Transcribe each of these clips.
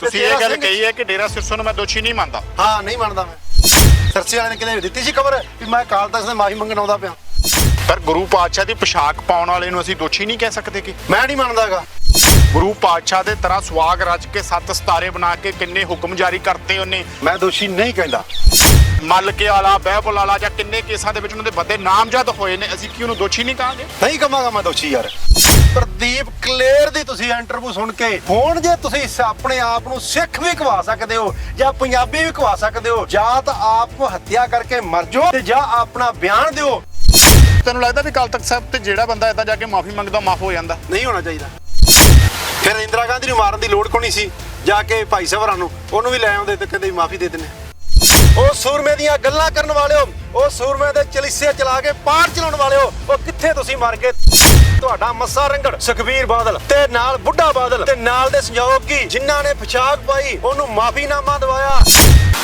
ਤੁਸੀਂ ਇਹ ਗੱਲ ਕਹੀ ਹੈ ਕਿ ਡੇਰਾ ਸਿਰਸੋਂ ਨੂੰ ਮੈਂ ਦੋਸ਼ੀ ਨਹੀਂ ਮੰਨਦਾ। ਹਾਂ ਨਹੀਂ ਮੰਨਦਾ ਮੈਂ। ਸਰਸੇ ਵਾਲੇ ਨੇ ਕਿਤੇ ਦਿੱਤੀ ਸੀ ਖਬਰ ਵੀ ਮੈਂ ਕਾਲ ਤਖਤ ਦੇ ਮਾਫੀ ਮੰਗਣ ਆਉਂਦਾ ਪਿਆ। ਪਰ ਗੁਰੂ ਪਾਤਸ਼ਾਹ ਦੀ ਪੋਸ਼ਾਕ ਪਾਉਣ ਵਾਲੇ ਨੂੰ ਅਸੀਂ ਦੋਸ਼ੀ ਨਹੀਂ ਕਹਿ ਸਕਦੇ ਕਿ। ਮੈਂ ਨਹੀਂ ਮੰਨਦਾਗਾ। ਗੁਰੂ ਪਾਤਸ਼ਾਹ ਦੇ ਤਰ੍ਹਾਂ ਸੁਆਗ ਰਚ ਕੇ ਸੱਤ ਸਤਾਰੇ ਬਣਾ ਕੇ ਕਿੰਨੇ ਹੁਕਮ ਜਾਰੀ ਕਰਤੇ ਉਹਨੇ, ਮੈਂ ਦੋਸ਼ੀ ਨਹੀਂ ਕਹਿੰਦਾ। ਮੱਲ ਕੇ ਵਾਲਾ ਬਹਿਬਲ ਵਾਲਾ ਜਾਂ ਕਿੰਨੇ ਕੇਸਾਂ ਦੇ ਵਿੱਚ ਉਹਨਾਂ ਦੇ ਬੰਦੇ ਨਾਮਜ਼ਦ ਹੋਏ ਨੇ, ਅਸੀਂ ਕੀ ਉਹਨੂੰ ਦੋਸ਼ੀ ਨਹੀਂ ਕਹਾਂਗੇ? ਨਹੀਂ ਕਹਾਂਗਾ ਮੈਂ ਦੋਸ਼ੀ ਯਾਰ। ਪ੍ਰਦੀਪ ਕਲੇਰ ਦੀ ਤੁਸੀਂ ਇੰਟਰਵਿਊ ਸੁਣ ਕੇ, ਹੁਣ ਜੇ ਤੁਸੀਂ ਆਪਣੇ ਆਪ ਨੂੰ ਸਿੱਖ ਵੀ ਕਵਾ ਸਕਦੇ ਹੋ, ਜਾਂ ਪੰਜਾਬੀ ਵੀ ਕਵਾ ਸਕਦੇ ਹੋ, ਜਾਂ ਤਾਂ ਆਪ ਨੂੰ ਹੱਤਿਆ ਕਰਕੇ ਮਰ ਜਾਓ ਤੇ ਜਾਂ ਆਪਣਾ ਬਿਆਨ ਦਿਓ ਤੈਨੂੰ ਲੱਗਦਾ ਵੀ ਕੱਲ ਤਖ਼ਤ ਸਾਹਿਬ ਤੇ ਜਿਹੜਾ ਬੰਦਾ ਇਦਾਂ ਜਾ ਕੇ ਮਾਫੀ ਮੰਗਦਾ, ਮਾਫ ਹੋ ਜਾਂਦਾ? ਨਹੀਂ ਹੋਣਾ ਚਾਹੀਦਾ। ਫਿਰ ਇੰਦਰਾ ਗਾਂਧੀ ਨੂੰ ਮਾਰਨ ਦੀ ਲੋੜ ਕੋਈ ਨਹੀਂ ਸੀ? ਜਾ ਕੇ ਭਾਈ ਸਵਰਾਂ ਨੂੰ, ਉਹਨੂੰ ਵੀ ਲੈ ਆਉਂਦੇ ਤੇ ਕਹਿੰਦੇ ਮਾਫੀ ਦੇ ਦਿੰਦੇ। ਉਹ ਸੂਰਮੇ ਦੀਆਂ ਗੱਲਾਂ ਕਰਨ ਵਾਲਿਓ, ਉਹ ਸੂਰਮੇ ਦੇ ਚਲੀਸੇ ਚਲਾ ਕੇ ਪਾਰ ਚਲਾਉਣ ਵਾਲਿਓ, ਉਹ ਕਿੱਥੇ ਤੁਸੀਂ ਮਰ ਗਏ? ਤੁਹਾਡਾ ਮੱਸਾ ਰੰਗੜ, ਸੁਖਬੀਰ ਬਾਦਲ ਤੇ ਨਾਲ ਬੁੱਢਾ ਬਾਦਲ ਤੇ ਨਾਲ ਦੇ ਸੰਯੋਗੀ ਜਿਨ੍ਹਾਂ ਨੇ ਪਛਾਕ ਪਾਈ, ਉਹਨੂੰ ਮਾਫੀਨਾਮਾ ਦਵਾਇਆ।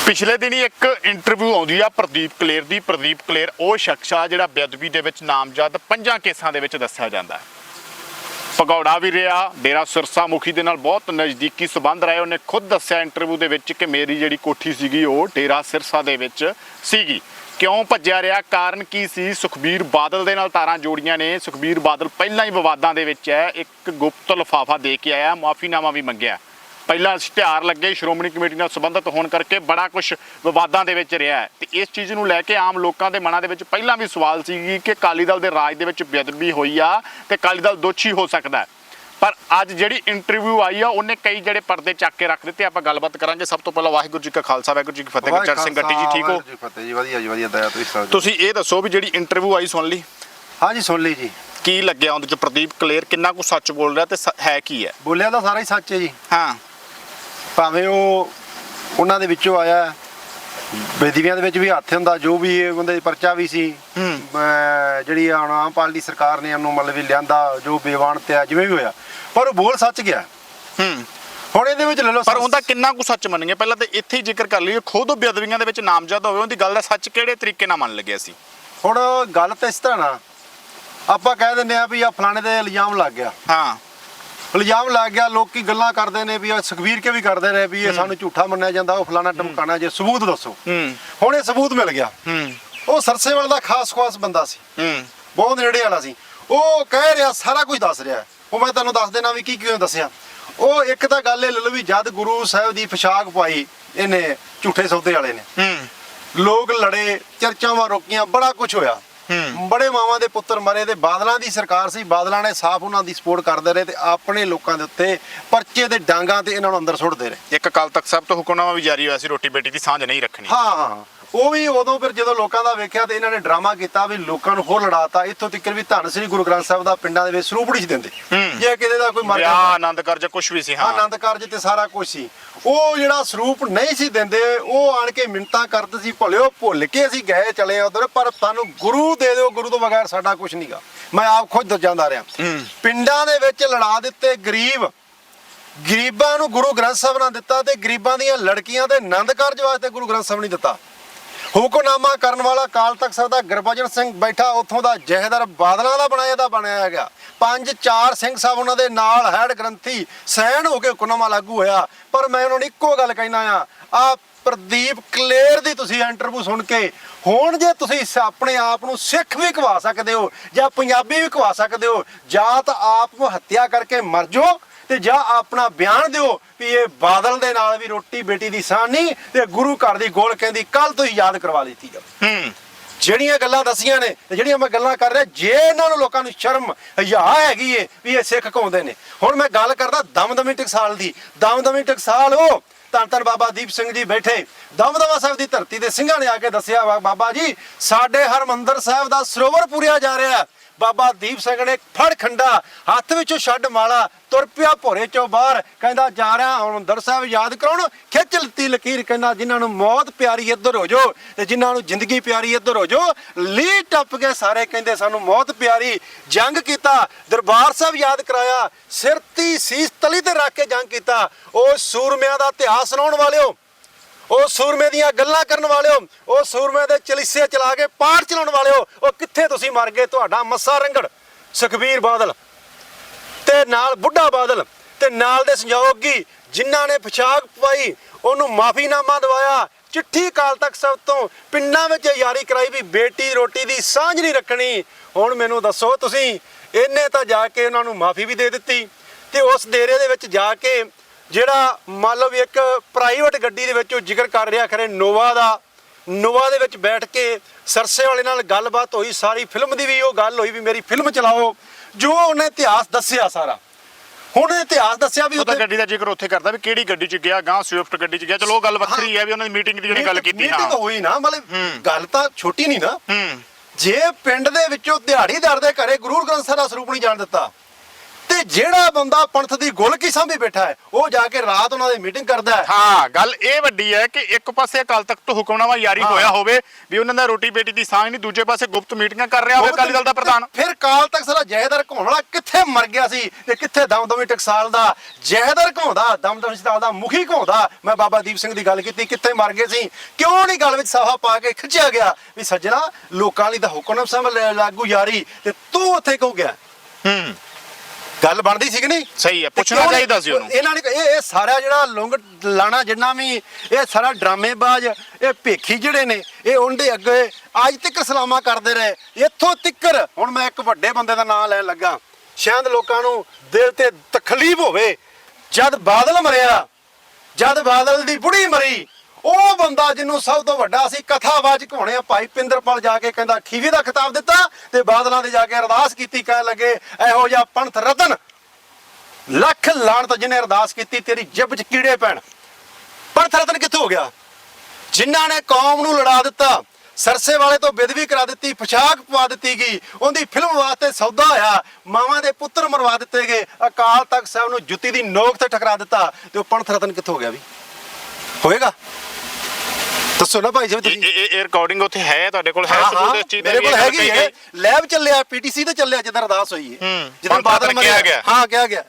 ਪਿਛਲੇ ਦਿਨੀ ਇੱਕ ਇੰਟਰਵਿਊ ਆਉਂਦੀ ਆ ਪ੍ਰਦੀਪ ਕਲੇਰ ਦੀ। ਪ੍ਰਦੀਪ ਕਲੇਰ, ਉਹ ਸ਼ਖਸ ਆ ਜਿਹੜਾ ਬੇਅਦਬੀ ਦੇ ਵਿੱਚ ਨਾਮਜ਼ਦ ਪੰਜਾਂ ਕੇਸਾਂ ਦੇ ਵਿੱਚ ਦੱਸਿਆ ਜਾਂਦਾ ਹੈ। ਭਗੌੜਾ ਵੀ ਰਿਹਾ, ਡੇਰਾ ਸਿਰਸਾ ਮੁਖੀ ਦੇ ਨਾਲ ਬਹੁਤ ਨਜ਼ਦੀਕੀ ਸਬੰਧ ਰਹੇ। ਉਹਨੇ ਖੁਦ ਦੱਸਿਆ ਇੰਟਰਵਿਊ ਦੇ ਵਿੱਚ ਕਿ ਮੇਰੀ ਜਿਹੜੀ ਕੋਠੀ ਸੀਗੀ, ਉਹ ਡੇਰਾ ਸਿਰਸਾ ਦੇ ਵਿੱਚ ਸੀਗੀ। ਕਿਉਂ ਭੱਜਿਆ ਰਿਹਾ? ਕਾਰਨ ਕੀ ਸੀ? ਸੁਖਬੀਰ ਬਾਦਲ ਦੇ ਨਾਲ ਤਾਰਾਂ ਜੋੜੀਆਂ ਨੇ। ਸੁਖਬੀਰ ਬਾਦਲ ਪਹਿਲਾਂ ਹੀ ਵਿਵਾਦਾਂ ਦੇ ਵਿੱਚ ਹੈ। ਇੱਕ ਗੁਪਤ ਲਿਫਾਫਾ ਦੇ ਕੇ ਆਇਆ, ਮਾਫੀਨਾਮਾ ਵੀ ਮੰਗਿਆ। ਪਹਿਲਾਂ ਇਸ਼ਤਿਹਾਰ ਲੱਗੇ ਸ਼੍ਰੋਮਣੀ ਕਮੇਟੀ ਨਾਲ ਸੰਬੰਧਿਤ ਹੋਣ ਕਰਕੇ ਬੜਾ ਕੁਝ ਵਿਵਾਦਾਂ ਦੇ ਵਿੱਚ ਰਿਹਾ ਹੈ। ਤੇ ਇਸ ਚੀਜ਼ ਨੂੰ ਲੈ ਕੇ ਆਮ ਲੋਕਾਂ ਦੇ ਮਨਾਂ ਦੇ ਵਿੱਚ ਪਹਿਲਾਂ ਵੀ ਸਵਾਲ ਸੀਗੀ ਕਿ ਅਕਾਲੀ ਦਲ ਦੇ ਰਾਜ ਦੇ ਵਿੱਚ ਬੇਅਦਬੀ ਹੋਈ ਆ ਤੇ ਅਕਾਲੀ ਦਲ ਦੋਸ਼ੀ ਹੋ ਸਕਦਾ ਹੈ। ਪਰ ਅੱਜ ਜਿਹੜੀ ਇੰਟਰਵਿਊ ਆਈ ਆ ਉਹਨੇ ਕਈ ਜਿਹੜੇ ਪਰਦੇ ਚੱਕ ਕੇ ਰੱਖ ਦਿੱਤੇ। ਆਪਾਂ ਗੱਲਬਾਤ ਕਰਾਂਗੇ। ਸਭ ਤੋਂ ਪਹਿਲਾਂ ਵਾਹਿਗੁਰੂ ਜੀ ਕਾ ਖਾਲਸਾ ਵਾਹਿਗੁਰੂ ਜੀ ਕੀ ਫਤਿਹ। ਗੁਰਚਰਨ ਸਿੰਘ ਗੱਟੀ ਜੀ ਠੀਕ ਹੋ? ਜੀ ਫਤਿਹ ਜੀ ਵਧੀਆ ਜੀ ਵਧੀਆ ਦਇਆ ਤੁਸੀਂ ਸਭ ਤੁਸੀਂ ਇਹ ਦੱਸੋ ਵੀ ਜਿਹੜੀ ਇੰਟਰਵਿਊ ਆਈ ਸੁਣ ਲਈ? ਹਾਂਜੀ ਸੁਣ ਲਈ ਜੀ। ਕੀ ਲੱਗਿਆ ਉਹਦੇ ਚ? ਪ੍ਰਦੀਪ ਕਲੇਰ ਕਿੰਨਾ ਕੁ ਸੱਚ ਬੋਲ ਰਿਹਾ ਤੇ ਸ- ਹੈ ਕੀ ਹੈ? ਬੋਲਿਆ ਤਾਂ ਸਾਰਾ ਹੀ ਸੱਚ ਹੈ ਜੀ। ਹਾਂ। ਭਾਵੇਂ ਉਹ ਉਹਨਾਂ ਦੇ ਵਿੱਚੋਂ ਆਇਆ। ਬੇਦੀਵਿਆਂ ਦੇ ਵਿੱਚ ਵੀ ਹੱਥ ਹੁੰਦਾ ਜੋ ਵੀ ਇਹ ਉਹਦੇ ਪਰਚਾ ਵੀ ਸੀ। ਜਿਹੜੀ ਹੁਣ ਆਮ ਪਾਰਟੀ ਸਰਕਾਰ ਨੇ ਉਹਨੂੰ ਮਤਲਬ ਵੀ ਲਿਆਂਦਾ ਜੋ ਬੇਵਾਨ ਤੇ ਆ ਜਿਵੇਂ ਵੀ ਹੋਇਆ। ਪਰ ਉਹ ਬੋਲ ਸੱਚ ਗਿਆ। ਹੂੰ। ਹੁਣ ਇਹਦੇ ਵਿੱਚ ਲੈ ਲਓ ਪਰ ਉਹਦਾ ਕਿੰਨਾ ਕੁ ਸੱਚ ਮੰਨੀਏ? ਪਹਿਲਾਂ ਤੇ ਇੱਥੇ ਹੀ ਜ਼ਿਕਰ ਕਰ ਲਈਏ ਖੁਦ ਉਹ ਬੇਅਦਬੀਆਂ ਦੇ ਵਿੱਚ ਨਾਮਜ਼ਦ ਹੋਵੇ ਉਹਦੀ ਗੱਲ ਦਾ ਸੱਚ ਕਿਹੜੇ ਤਰੀਕੇ ਨਾਲ ਮੰਨ ਲੱਗਿਆ ਸੀ ਹੁਣ ਗੱਲ ਤਾਂ ਇਸ ਤਰ੍ਹਾਂ ਨਾ ਆਪਾਂ ਕਹਿ ਦਿੰਦੇ ਆ ਵੀ ਆ ਫਲਾਣੇ ਦੇ ਇਲਜ਼ਾਮ ਲੱਗ ਗਿਆ। ਹਾਂ। ਇਲਜ਼ਾਮ ਲੱਗ ਗਿਆ ਲੋਕੀ ਗੱਲਾਂ ਕਰਦੇ ਨੇ ਵੀ ਆ ਸੁਖਵੀਰ ਕੇ ਵੀ ਕਰਦੇ ਨੇ ਵੀ ਇਹ ਸਾਨੂੰ ਝੂਠਾ ਮੰਨਿਆ ਜਾਂਦਾ ਉਹ ਫਲਾਣਾ ਟਮਕਾਣਾ ਜੇ ਸਬੂਤ ਦੱਸੋ। ਹੁਣ ਇਹ ਸਬੂਤ ਮਿਲ ਗਿਆ। ਉਹ ਸਰਸੇਵਾਲ ਦਾ ਖਾਸ ਖਾਸ ਬੰਦਾ ਸੀ। ਬਹੁਤ ਨੇੜੇ ਵਾਲਾ ਸੀ। ਉਹ ਕਹਿ ਰਿਹਾ ਸਾਰਾ ਕੁਝ ਦੱਸ ਰਿਹਾ। ਉਹ ਮੈਂ ਤੁਹਾਨੂੰ ਦੱਸ ਦੇਣਾ ਵੀ ਕੀ ਕਿਉਂ ਦੱਸਿਆ। ਉਹ ਇੱਕ ਤਾਂ ਗੱਲ ਇਹ ਲੈ ਲਓ ਵੀ ਜਦ ਗੁਰੂ ਸਾਹਿਬ ਦੀ ਪੋਸ਼ਾਕ ਪਾਈ ਇਹਨੇ ਝੂਠੇ ਸੌਦੇ ਵਾਲੇ ਨੇ। ਲੋਕ ਲੜੇ ਚਰਚਾਵਾਂ ਰੋਕੀਆਂ ਬੜਾ ਕੁਝ ਹੋਇਆ। ਬੜੇ ਮਾਵਾਂ ਦੇ ਪੁੱਤਰ ਮਰੇ ਤੇ ਬਾਦਲਾਂ ਦੀ ਸਰਕਾਰ ਸੀ। ਬਾਦਲਾਂ ਨੇ ਸਾਫ਼ ਉਹਨਾਂ ਦੀ ਸਪੋਰਟ ਕਰਦੇ ਰਹੇ ਤੇ ਆਪਣੇ ਲੋਕਾਂ ਦੇ ਉੱਤੇ ਪਰਚੇ ਦੇ ਡਾਂਗਾਂ ਤੇ ਇਹਨਾਂ ਨੂੰ ਅੰਦਰ ਸੁੱਟਦੇ ਰਹੇ। ਇੱਕ ਕੱਲ ਤੱਕ ਸਭ ਤੋਂ ਹੁਕਮਨਾਮਾ ਵੀ ਜਾਰੀ ਹੋਇਆ ਸੀ ਰੋਟੀ ਬੇਟੀ ਦੀ ਸਾਂਝ ਨਹੀਂ ਰੱਖਣੀ। ਹਾਂ ਹਾਂ। ਉਹ ਵੀ ਉਦੋਂ ਫਿਰ ਜਦੋਂ ਲੋਕਾਂ ਦਾ ਵੇਖਿਆ ਤੇ ਇਹਨਾਂ ਨੇ ਡਰਾਮਾ ਕੀਤਾ ਵੀ ਲੋਕਾਂ ਨੂੰ ਹੋਰ ਲੜਾਤਾ ਇੱਥੋਂ ਤੱਕ ਵੀ ਧੰਨ ਸ੍ਰੀ ਗੁਰੂ ਗ੍ਰੰਥ ਸਾਹਿਬ ਦਾ ਪਿੰਡਾਂ ਦੇ ਵਿੱਚ ਸਰੂਪ ਨਹੀਂ ਸੀ ਦਿੰਦੇ। ਜੇ ਕਿਤੇ ਦਾ ਕੋਈ ਮਰ ਜਾਂਦਾ। ਆਨੰਦ ਕਾਰਜ ਕੁਝ ਵੀ ਸੀ ਹਾਂ। ਆਨੰਦ ਕਾਰਜ ਤੇ ਸਾਰਾ ਕੁਝ ਸੀ। ਉਹ ਜਿਹੜਾ ਸਰੂਪ ਨਹੀਂ ਸੀ ਦਿੰਦੇ ਉਹ ਆਣ ਕੇ ਮਿੰਤਾ ਕਰਦੇ ਸੀ ਭਲਿਓ ਭੁੱਲ ਕੇ ਅਸੀਂ ਗਏ ਚਲੇ ਉਧਰ ਪਰ ਤੁਹਾਨੂੰ ਗੁਰੂ ਦੇ ਦਿਓ ਗੁਰੂ ਤੋਂ ਬਗੈਰ ਸਾਡਾ ਕੁਝ ਨਹੀਂਗਾ ਮੈਂ ਆਪ ਖੁਦ ਜਾਂਦਾ ਰਿਹਾ। ਪਿੰਡਾਂ ਦੇ ਵਿੱਚ ਲੜਾ ਦਿੱਤੇ ਗਰੀਬ। ਗਰੀਬਾਂ ਨੂੰ ਗੁਰੂ ਗ੍ਰੰਥ ਸਾਹਿਬ ਨੇ ਦਿੱਤਾ ਤੇ ਗਰੀਬਾਂ ਦੀਆਂ ਲੜਕੀਆਂ ਦੇ ਆਨੰਦ ਕਾਰਜ ਵਾਸਤੇ ਗੁਰੂ ਗ੍ਰੰਥ ਸਾਹਿਬ ਨੇ ਦਿੱਤਾ। ਹੁਕਮਨਾਮਾ ਕਰਨ ਵਾਲਾ ਕਾਲ ਤਖਤ ਸਾਹਿਬ ਦਾ ਗੁਰਬਚਨ ਸਿੰਘ ਬੈਠਾ ਉੱਥੋਂ ਦਾ ਜਹੇਦਾਰ ਬਾਦਲਾਂ ਦਾ ਬਣਾਇਆ ਦਾ ਬਣਿਆ ਗਿਆ ਪੰਜ ਚਾਰ ਸਿੰਘ ਸਾਹਿਬ ਉਹਨਾਂ ਦੇ ਨਾਲ ਹੈਡ ਗ੍ਰੰਥੀ ਸਹਿਣ ਹੋ ਕੇ ਹੁਕਮਨਾਮਾ ਲਾਗੂ ਹੋਇਆ। ਪਰ ਮੈਂ ਉਹਨਾਂ ਨੂੰ ਇੱਕੋ ਗੱਲ ਕਹਿਣਾ ਆ ਆ ਪ੍ਰਦੀਪ ਕਲੇਰ ਦੀ ਤੁਸੀਂ ਇੰਟਰਵਿਊ ਸੁਣ ਕੇ ਹੁਣ ਜੇ ਤੁਸੀਂ ਆਪਣੇ ਆਪ ਨੂੰ ਸਿੱਖ ਵੀ ਕਵਾ ਸਕਦੇ ਹੋ ਜਾਂ ਪੰਜਾਬੀ ਵੀ ਕਵਾ ਸਕਦੇ ਹੋ, ਜਾਂ ਤਾਂ ਆਪ ਨੂੰ ਹੱਤਿਆ ਕਰਕੇ ਮਰ ਜਾਓ ਤੇ ਜਾਂ ਆਪਣਾ ਬਿਆਨ ਦਿਓ ਵੀ ਇਹ ਬਾਦਲ ਦੇ ਨਾਲ ਵੀ ਰੋਟੀ ਬੇਟੀ ਦੀ ਸਾਨੀ ਤੇ ਗੁਰੂ ਘਰ ਦੀ ਗੋਲ ਕਹਿੰਦੀ ਕੱਲ ਤੋਂ ਹੀ ਯਾਦ ਕਰਵਾ ਲਈ ਜਾਵੇ ਹੂੰ। ਜਿਹੜੀਆਂ ਗੱਲਾਂ ਦਸੀਆਂ ਨੇ ਤੇ ਜਿਹੜੀਆਂ ਮੈਂ ਗੱਲਾਂ ਕਰ ਰਿਹਾ ਜੇ ਇਹਨਾਂ ਨੂੰ ਲੋਕਾਂ ਨੂੰ ਸ਼ਰਮ ਹਯਾ ਹੈਗੀ ਏ ਵੀ ਇਹ ਸਿੱਖ ਕਹਾਉਂਦੇ ਨੇ। ਹੁਣ ਮੈਂ ਗੱਲ ਕਰਦਾ ਦਮਦਮੀ ਟਕਸਾਲ ਦੀ। ਦਮਦਮੀ ਟਕਸਾਲ ਉਹ ਧੰਨ ਧੰਨ ਬਾਬਾ ਦੀਪ ਸਿੰਘ ਜੀ ਬੈਠੇ। ਦਮਦਮਾ ਸਾਹਿਬ ਦੀ ਧਰਤੀ ਦੇ ਸਿੰਘਾਂ ਨੇ ਆ ਕੇ ਦੱਸਿਆ ਬਾਬਾ ਜੀ ਸਾਡੇ ਹਰਮੰਦਰ ਸਾਹਿਬ ਦਾ ਸਰੋਵਰ ਪੂਰਿਆ ਜਾ ਰਿਹਾ। ਬਾਬਾ ਦੀਪ ਸਿੰਘ ਨੇ ਫੜ ਖੰਡਾ, ਹੱਥ ਵਿੱਚੋਂ ਛੱਡ ਮਾਲਾ, ਤੁਰ ਪਿਆ ਭੋਰੇ ਚੋਂ ਬਾਹਰ, ਕਹਿੰਦਾ ਜਾ ਰਿਹਾ ਹਰਮੰਦਰ ਸਾਹਿਬ ਯਾਦ ਕਰਾਉਣ, ਖਿੱਚ ਲਿੱਤੀ ਲਕੀਰ, ਕਹਿੰਦਾ ਜਿਨ੍ਹਾਂ ਨੂੰ ਮੌਤ ਪਿਆਰੀ ਇੱਧਰ ਹੋ ਜਾਓ ਤੇ ਜਿਨ੍ਹਾਂ ਨੂੰ ਜ਼ਿੰਦਗੀ ਪਿਆਰੀ ਇੱਧਰ ਹੋ ਜਾਓ ਲੀ ਟੱਪ ਕੇ ਸਾਰੇ ਕਹਿੰਦੇ ਸਾਨੂੰ ਮੌਤ ਪਿਆਰੀ, ਜੰਗ ਕੀਤਾ, ਦਰਬਾਰ ਸਾਹਿਬ ਯਾਦ ਕਰਾਇਆ, ਸਿਰ ਤੀ ਸੀਸ ਤਲੀ ਤੇ ਰੱਖ ਕੇ ਜੰਗ ਕੀਤਾ, ਉਹ ਸੂਰਮਿਆਂ ਦਾ ਇਤਿਹਾਸ ਸੁਣਾਉਣ ਵਾਲਿਓ ਉਹ ਸੂਰਮੇ ਦੀਆਂ ਗੱਲਾਂ ਕਰਨ ਵਾਲਿਓ, ਉਹ ਸੂਰਮੇ ਦੇ ਚਲੀਸੇ ਚਲਾ ਕੇ ਪਾਰ ਚਲਾਉਣ ਵਾਲਿਓ, ਉਹ ਕਿੱਥੇ ਤੁਸੀਂ ਮਰ ਗਏ? ਤੁਹਾਡਾ ਮੱਸਾ ਰੰਗੜ, ਸੁਖਬੀਰ ਬਾਦਲ। ਤੇ ਨਾਲ ਬੁੱਢਾ ਬਾਦਲ, ਤੇ ਨਾਲ ਦੇ ਸੰਯੋਗੀ ਜਿਨ੍ਹਾਂ ਨੇ ਪਛਾਕ ਪਾਈ ਉਹਨੂੰ ਮਾਫੀਨਾਮਾ ਦਵਾਇਆ। ਚਿੱਠੀ ਕਾਲ ਤੱਕ ਸਭ ਤੋਂ ਪਿੰਡਾਂ ਵਿੱਚ ਯਾਰੀ ਕਰਾਈ ਵੀ ਬੇਟੀ ਰੋਟੀ ਦੀ ਸਾਂਝ ਨਹੀਂ ਰੱਖਣੀ। ਹੁਣ ਮੈਨੂੰ ਦੱਸੋ, ਤੁਸੀਂ ਇਹਨੇ ਤਾਂ ਜਾ ਕੇ ਉਹਨਾਂ ਨੂੰ ਮਾਫੀ ਵੀ ਦੇ ਦਿੱਤੀ ਤੇ ਉਸ ਡੇਰੇ ਦੇ ਵਿੱਚ ਜਾ ਕੇ ਜਿਹੜਾ ਮੰਨ ਲਓ ਵੀ ਇੱਕ ਪ੍ਰਾਈਵੇਟ ਗੱਡੀ ਦੇ ਵਿੱਚ ਉਹ ਜ਼ਿਕਰ ਕਰ ਰਿਹਾ ਖਰੇ ਨੋਵਾ ਦਾ ਨੋਵਾ ਦੇ ਵਿੱਚ ਬੈਠ ਕੇ ਸਰਸੇ ਵਾਲੇ ਨਾਲ ਗੱਲਬਾਤ ਹੋਈ ਸਾਰੀ ਫਿਲਮ ਦੀ ਵੀ ਉਹ ਗੱਲ ਹੋਈ ਵੀ ਮੇਰੀ ਫਿਲਮ ਚਲਾਓ ਜੋ ਉਹਨੇ ਇਤਿਹਾਸ ਦੱਸਿਆ ਸਾਰਾ। ਹੁਣ ਇਤਿਹਾਸ ਦੱਸਿਆ ਵੀ ਉੱਥੇ ਗੱਡੀ ਦਾ ਜ਼ਿਕਰ ਉੱਥੇ ਕਰਦਾ ਵੀ ਕਿਹੜੀ ਗੱਡੀ 'ਚ ਗਿਆ ਗਾਂ ਸਵਿਫਟ ਗੱਡੀ 'ਚ ਗਿਆ। ਚਲੋ ਉਹ ਗੱਲ ਵੱਖਰੀ ਹੈ ਵੀ ਉਹਨਾਂ ਦੀ ਮੀਟਿੰਗ ਦੀ ਜਿਹੜੀ ਗੱਲ ਕੀਤੀ ਮੀਟਿੰਗ ਹਾਂ। ਹੋਈ ਨਾ ਮਤਲਬ ਗੱਲ ਤਾਂ ਛੋਟੀ ਨਹੀਂ ਨਾ। ਜੇ ਪਿੰਡ ਦੇ ਵਿੱਚੋਂ ਦਿਹਾੜੀਦਾਰ ਦੇ ਘਰੇ ਗੁਰੂ ਗ੍ਰੰਥ ਸਾਹਿਬ ਦਾ ਸਰੂਪ ਨਹੀਂ ਜਾਣ ਦਿੱਤਾ ਤੇ ਜਿਹੜਾ ਬੰਦਾ ਪੰਥ ਦੀ ਗੁਲਕੀ ਸਾਂਭੀ ਬੈਠਾ ਹੈ ਉਹ ਜਾ ਕੇ ਰਾਤ ਉਹਨਾਂ ਦੀ ਮੀਟਿੰਗ ਕਰਦਾ ਹੈ। ਹਾਂ ਗੱਲ ਇਹ ਵੱਡੀ ਹੈ ਕਿ ਇੱਕ ਪਾਸੇ ਅਕਾਲ ਤਖਤ ਤੋਂ ਹੁਕਮਨਾਮਾ ਜਾਰੀ। ਹੋਇਆ ਹੋਵੇ ਵੀ ਉਹਨਾਂ ਦਾ ਰੋਟੀ ਬੇਟੀ ਦੀ ਸਾਂਝ ਨਹੀਂ ਦੂਜੇ ਪਾਸੇ ਗੁਪਤ ਮੀਟਿੰਗਾਂ ਕਰ ਰਿਹਾ ਹੋਵੇ ਅਕਾਲੀ ਦਲ ਦਾ ਪ੍ਰਧਾਨ। ਫਿਰ ਕਾਲ ਤੱਕ ਸਾਰਾ ਜਹਦਰ ਵਾਲਾ ਕਿੱਥੇ ਮਰ ਗਿਆ ਸੀ ਤੇ ਕਿੱਥੇ ਦਮਦਮੀ ਟਕਸਾਲ ਦਾ? ਜਹਦਰ ਘਾਉਂਦਾ ਦਮਦਮੀ ਟਕਸਾਲ ਦਾ ਮੁਖੀ ਘਾਉਂਦਾ ਮੈਂ ਬਾਬਾ ਦੀਪ ਸਿੰਘ ਦੀ ਗੱਲ ਕੀਤੀ ਕਿੱਥੇ ਮਰ ਗਏ ਸੀ? ਕਿਉਂ ਨਹੀਂ ਗੱਲ ਵਿੱਚ ਸਾਫਾ ਪਾ ਕੇ ਖਿੱਚਿਆ ਗਿਆ ਵੀ ਸੱਜਣਾ ਲੋਕਾਂ ਲਈ ਤਾਂ ਹੁਕਮ ਸਮ ਲਾਗੂ ਯਾਰੀ ਤੇ ਤੂੰ ਉੱਥੇ ਕਿਉਂ ਗਿਆ? ਹੂੰ। ਗੱਲ ਬਣਦੀ ਸੀ ਕਿ ਨਹੀਂ? ਸਹੀ ਹੈ ਪੁੱਛਣਾ? ਚਾਹੀਦਾ ਸੀ ਉਹਨੂੰ। ਇਹਨਾਂ ਨੇ ਇਹ ਇਹ ਸਾਰਾ ਜਿਹੜਾ ਲੁੰਗ ਲਾਣਾ ਜਿੰਨਾ ਵੀ ਇਹ ਸਾਰਾ ਡਰਾਮੇਬਾਜ਼ ਇਹ ਭੇਖੀ ਜਿਹੜੇ ਨੇ ਇਹ ਉਹਦੇ ਅੱਗੇ ਅੱਜ ਤੱਕ ਸਲਾਮਾ ਕਰਦੇ ਰਹੇ। ਇੱਥੋਂ ਤਿੱਕਰ ਹੁਣ ਮੈਂ ਇੱਕ ਵੱਡੇ ਬੰਦੇ ਦਾ ਨਾਮ ਲੈਣ ਲੱਗਾ। ਸ਼ਾਇਦ ਲੋਕਾਂ ਨੂੰ ਦਿਲ ਤੇ ਤਕਲੀਫ ਹੋਵੇ ਜਦ ਬਾਦਲ ਮਰਿਆ ਜਦ ਬਾਦਲ ਦੀ ਬੁੜੀ ਮਰੀ ਉਹ ਬੰਦਾ ਜਿਹਨੂੰ ਸਭ ਤੋਂ ਵੱਡਾ ਅਸੀਂ ਕਥਾਵਾਚਕ ਹੋਣੇ ਆ, ਭਾਈ ਪਿੰਦਰਪਾਲ ਜਾ ਕੇ ਕਹਿੰਦਾ, ਖੀਵੇ ਦਾ ਖਿਤਾਬ ਦਿੱਤਾ ਤੇ ਬਾਦਲਾਂ ਦੇ ਜਾ ਕੇ ਅਰਦਾਸ ਕੀਤੀ, ਕਹਿਣ ਲੱਗੇ, ਇਹੋ ਜਿਹਾ ਪੰਥ ਰਤਨ, ਲੱਖ ਲਾਣਤ ਜਿਹਨੇ ਅਰਦਾਸ ਕੀਤੀ, ਤੇਰੀ ਜਿਬ 'ਚ ਕੀੜੇ ਪੈਣ। ਪੰਥ ਰਤਨ ਕਿੱਥੋਂ ਹੋ ਗਿਆ? ਜਿਨ੍ਹਾਂ ਨੇ ਕੌਮ ਨੂੰ ਲੜਾ ਦਿੱਤਾ, ਸਰਸੇ ਵਾਲੇ ਤੋਂ ਬਿਦਵੀ ਕਰਾ ਦਿੱਤੀ, ਪੋਸ਼ਾਕ ਪਵਾ ਦਿੱਤੀ ਗਈ, ਉਹਦੀ ਫਿਲਮ ਵਾਸਤੇ ਸੌਦਾ ਹੋਇਆ, ਮਾਵਾਂ ਦੇ ਪੁੱਤਰ ਮਰਵਾ ਦਿੱਤੇ ਗਏ, ਅਕਾਲ ਤਖਤ ਸਾਹਿਬ ਨੂੰ ਜੁੱਤੀ ਦੀ ਨੋਕ ਤੇ ਟਕਰਾ ਦਿੱਤਾ, ਤੇ ਉਹ ਪੰਥ ਰਤਨ ਕਿੱਥੋਂ ਹੋ ਗਿਆ ਵੀ? ਹੋਏਗਾ? ਦੱਸੋ ਨਾ ਭਾਈ ਇਹ ਤੁਸੀਂ ਇਹ- ਇਹ ਰਿਕਾਰਡਿੰਗ ਉੱਥੇ ਹੈ ਤੁਹਾਡੇ ਕੋਲ? ਹੈ ਸਬੂਤ ਇਸ ਚੀਜ਼ ਦਾ ਮੇਰੇ ਵੀ ਕੋਲ ਇਹ ਗੱਲ ਹੈਗੀ ਕਹੀ ਹੈ। ਗਈ? ਲੈਬ ਚੱਲਿਆ ਪੀਟੀਸੀ ਤੇ ਚੱਲਿਆ ਜਦੋਂ ਅਰਦਾਸ ਹੋਈ ਹੈ। ਹੂੰ। ਜਦੋਂ ਬਾਦਲ ਰਤਨ ਮਰਿਆ ਕਿਹਾ ਗਿਆ। ਹਾਂ ਕਿਹਾ ਗਿਆ।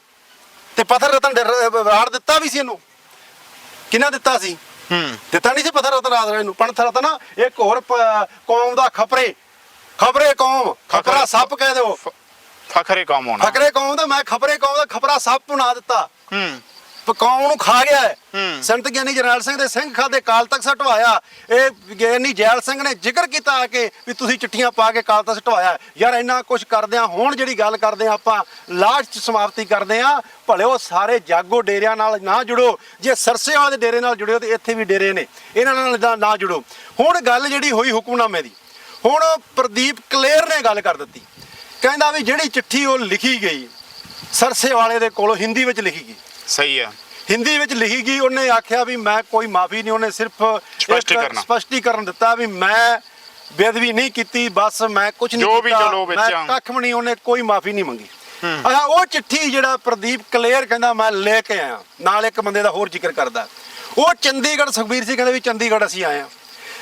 ਤੇ ਪੱਥਰ ਰਤਨ ਡ- ਰਾੜ ਦਿੱਤਾ ਵੀ ਸੀ ਇਹਨੂੰ। ਕਿਹਨਾਂ ਦਿੱਤਾ ਸੀ? ਹੂੰ। ਦਿੱਤਾ ਨਹੀਂ ਸੀ ਪੱਥਰ ਰਤਨ ਰਾਜ ਨੂੰ। ਪੰਥ ਰਤਨ ਇੱਕ ਹੋਰ ਪ- ਕੌਮ ਦਾ ਖਪਰੇ। ਖਪਰੇ ਕੌਮ। ਖਪਰਾ ਸੱਪ ਕਹਿ ਦਿਓ। ਫ- ਫਖਰੇ ਕੌਮ ਹੋਣਾ। ਫਕਰੇ ਕੌਮ ਦਾ ਮੈਂ ਖਪਰੇ ਕੌਮ ਦਾ ਖਪਰਾ ਸੱਪ ਬਣਾ ਦਿੱਤਾ। ਹੂੰ। ਪ- ਕੌਮ ਨੂੰ ਖਾ ਗਿਆ ਹੈ। ਸੰਤ ਗਿਆਨੀ ਜਰਨੈਲ ਸਿੰਘ ਦੇ ਸਿੰਘ ਖਾਦੇ ਕਾਲ ਤੱਕ ਸਟਵਾਇਆ ਇਹ ਗਿਆਨੀ ਜੈਲ ਸਿੰਘ ਨੇ ਜ਼ਿਕਰ ਕੀਤਾ ਆ ਕੇ ਵੀ ਤੁਸੀਂ ਚਿੱਠੀਆਂ ਪਾ ਕੇ ਕਾਲ ਤੱਕ ਸਟਵਾਇਆ ਯਾਰ ਇੰਨਾ ਕੁਝ ਕਰਦੇ ਆ ਹੁਣ ਜਿਹੜੀ ਗੱਲ ਕਰਦੇ ਆ ਆਪਾਂ ਲਾਸਟ ਚ ਸਮਾਪਤੀ ਕਰਦੇ ਆ ਭਲੇ ਉਹ ਸਾਰੇ ਜਾਗੋ ਡੇਰਿਆਂ ਨਾਲ ਨਾ ਜੁੜੋ। ਜੇ ਸਰਸੇ ਵਾਲੇ ਦੇ ਡੇਰੇ ਨਾਲ ਜੁੜਿਓ ਤੇ ਇੱਥੇ ਵੀ ਡੇਰੇ ਨੇ ਇਹਨਾਂ ਨਾਲ ਨਾ ਜੁੜੋ। ਹੁਣ ਗੱਲ ਜਿਹੜੀ ਹੋਈ ਹੁਕਮਨਾਮੇ ਦੀ ਹੁਣ ਪ੍ਰਦੀਪ ਕਲੇਰ ਨੇ ਗੱਲ ਕਰ ਦਿੱਤੀ। ਕਹਿੰਦਾ ਵੀ ਜਿਹੜੀ ਚਿੱਠੀ ਉਹ ਲਿਖੀ ਗਈ ਸਰਸੇ ਵਾਲੇ ਦੇ ਕੋਲੋਂ ਹਿੰਦੀ ਵਿੱਚ ਲਿਖੀ ਗਈ। ਸਹੀ ਹੈ। ਹਿੰਦੀ ਵਿੱਚ ਲਿਖੀ ਗਈ ਉਹਨੇ ਆਖਿਆ ਵੀ ਮੈਂ ਕੋਈ ਮਾਫੀ ਨਹੀਂ ਉਹਨੇ ਸਿਰਫ ਸਪਸ਼ਟੀਕਰਨ। ਸਪਸ਼ਟੀਕਰਨ ਦਿੱਤਾ ਵੀ ਮੈਂ ਬੇਅਦਬੀ ਨਹੀਂ ਕੀਤੀ ਬਸ ਮੈਂ ਕੁਝ ਨਹੀਂ ਜੋ ਵੀ ਕੀਤਾ, ਚਲੋ ਵਿੱਚ ਮੈਂ। ਕੱਖ ਵੀ ਨਹੀਂ ਉਹਨੇ ਕੋਈ ਮਾਫੀ ਨਹੀਂ ਮੰਗੀ। ਅੱਛਾ ਉਹ ਚਿੱਠੀ ਜਿਹੜਾ ਪ੍ਰਦੀਪ ਕਲੇਰ ਕਹਿੰਦਾ ਮੈਂ ਲੈ ਕੇ ਆਇਆ। ਨਾਲ ਇੱਕ ਬੰਦੇ ਦਾ ਹੋਰ ਜ਼ਿਕਰ ਕਰਦਾ। ਉਹ ਚੰਡੀਗੜ੍ਹ ਸੁਖਬੀਰ ਸੀ ਕਹਿੰਦੇ ਵੀ ਚੰਡੀਗੜ੍ਹ ਅਸੀਂ ਆਏ ਆ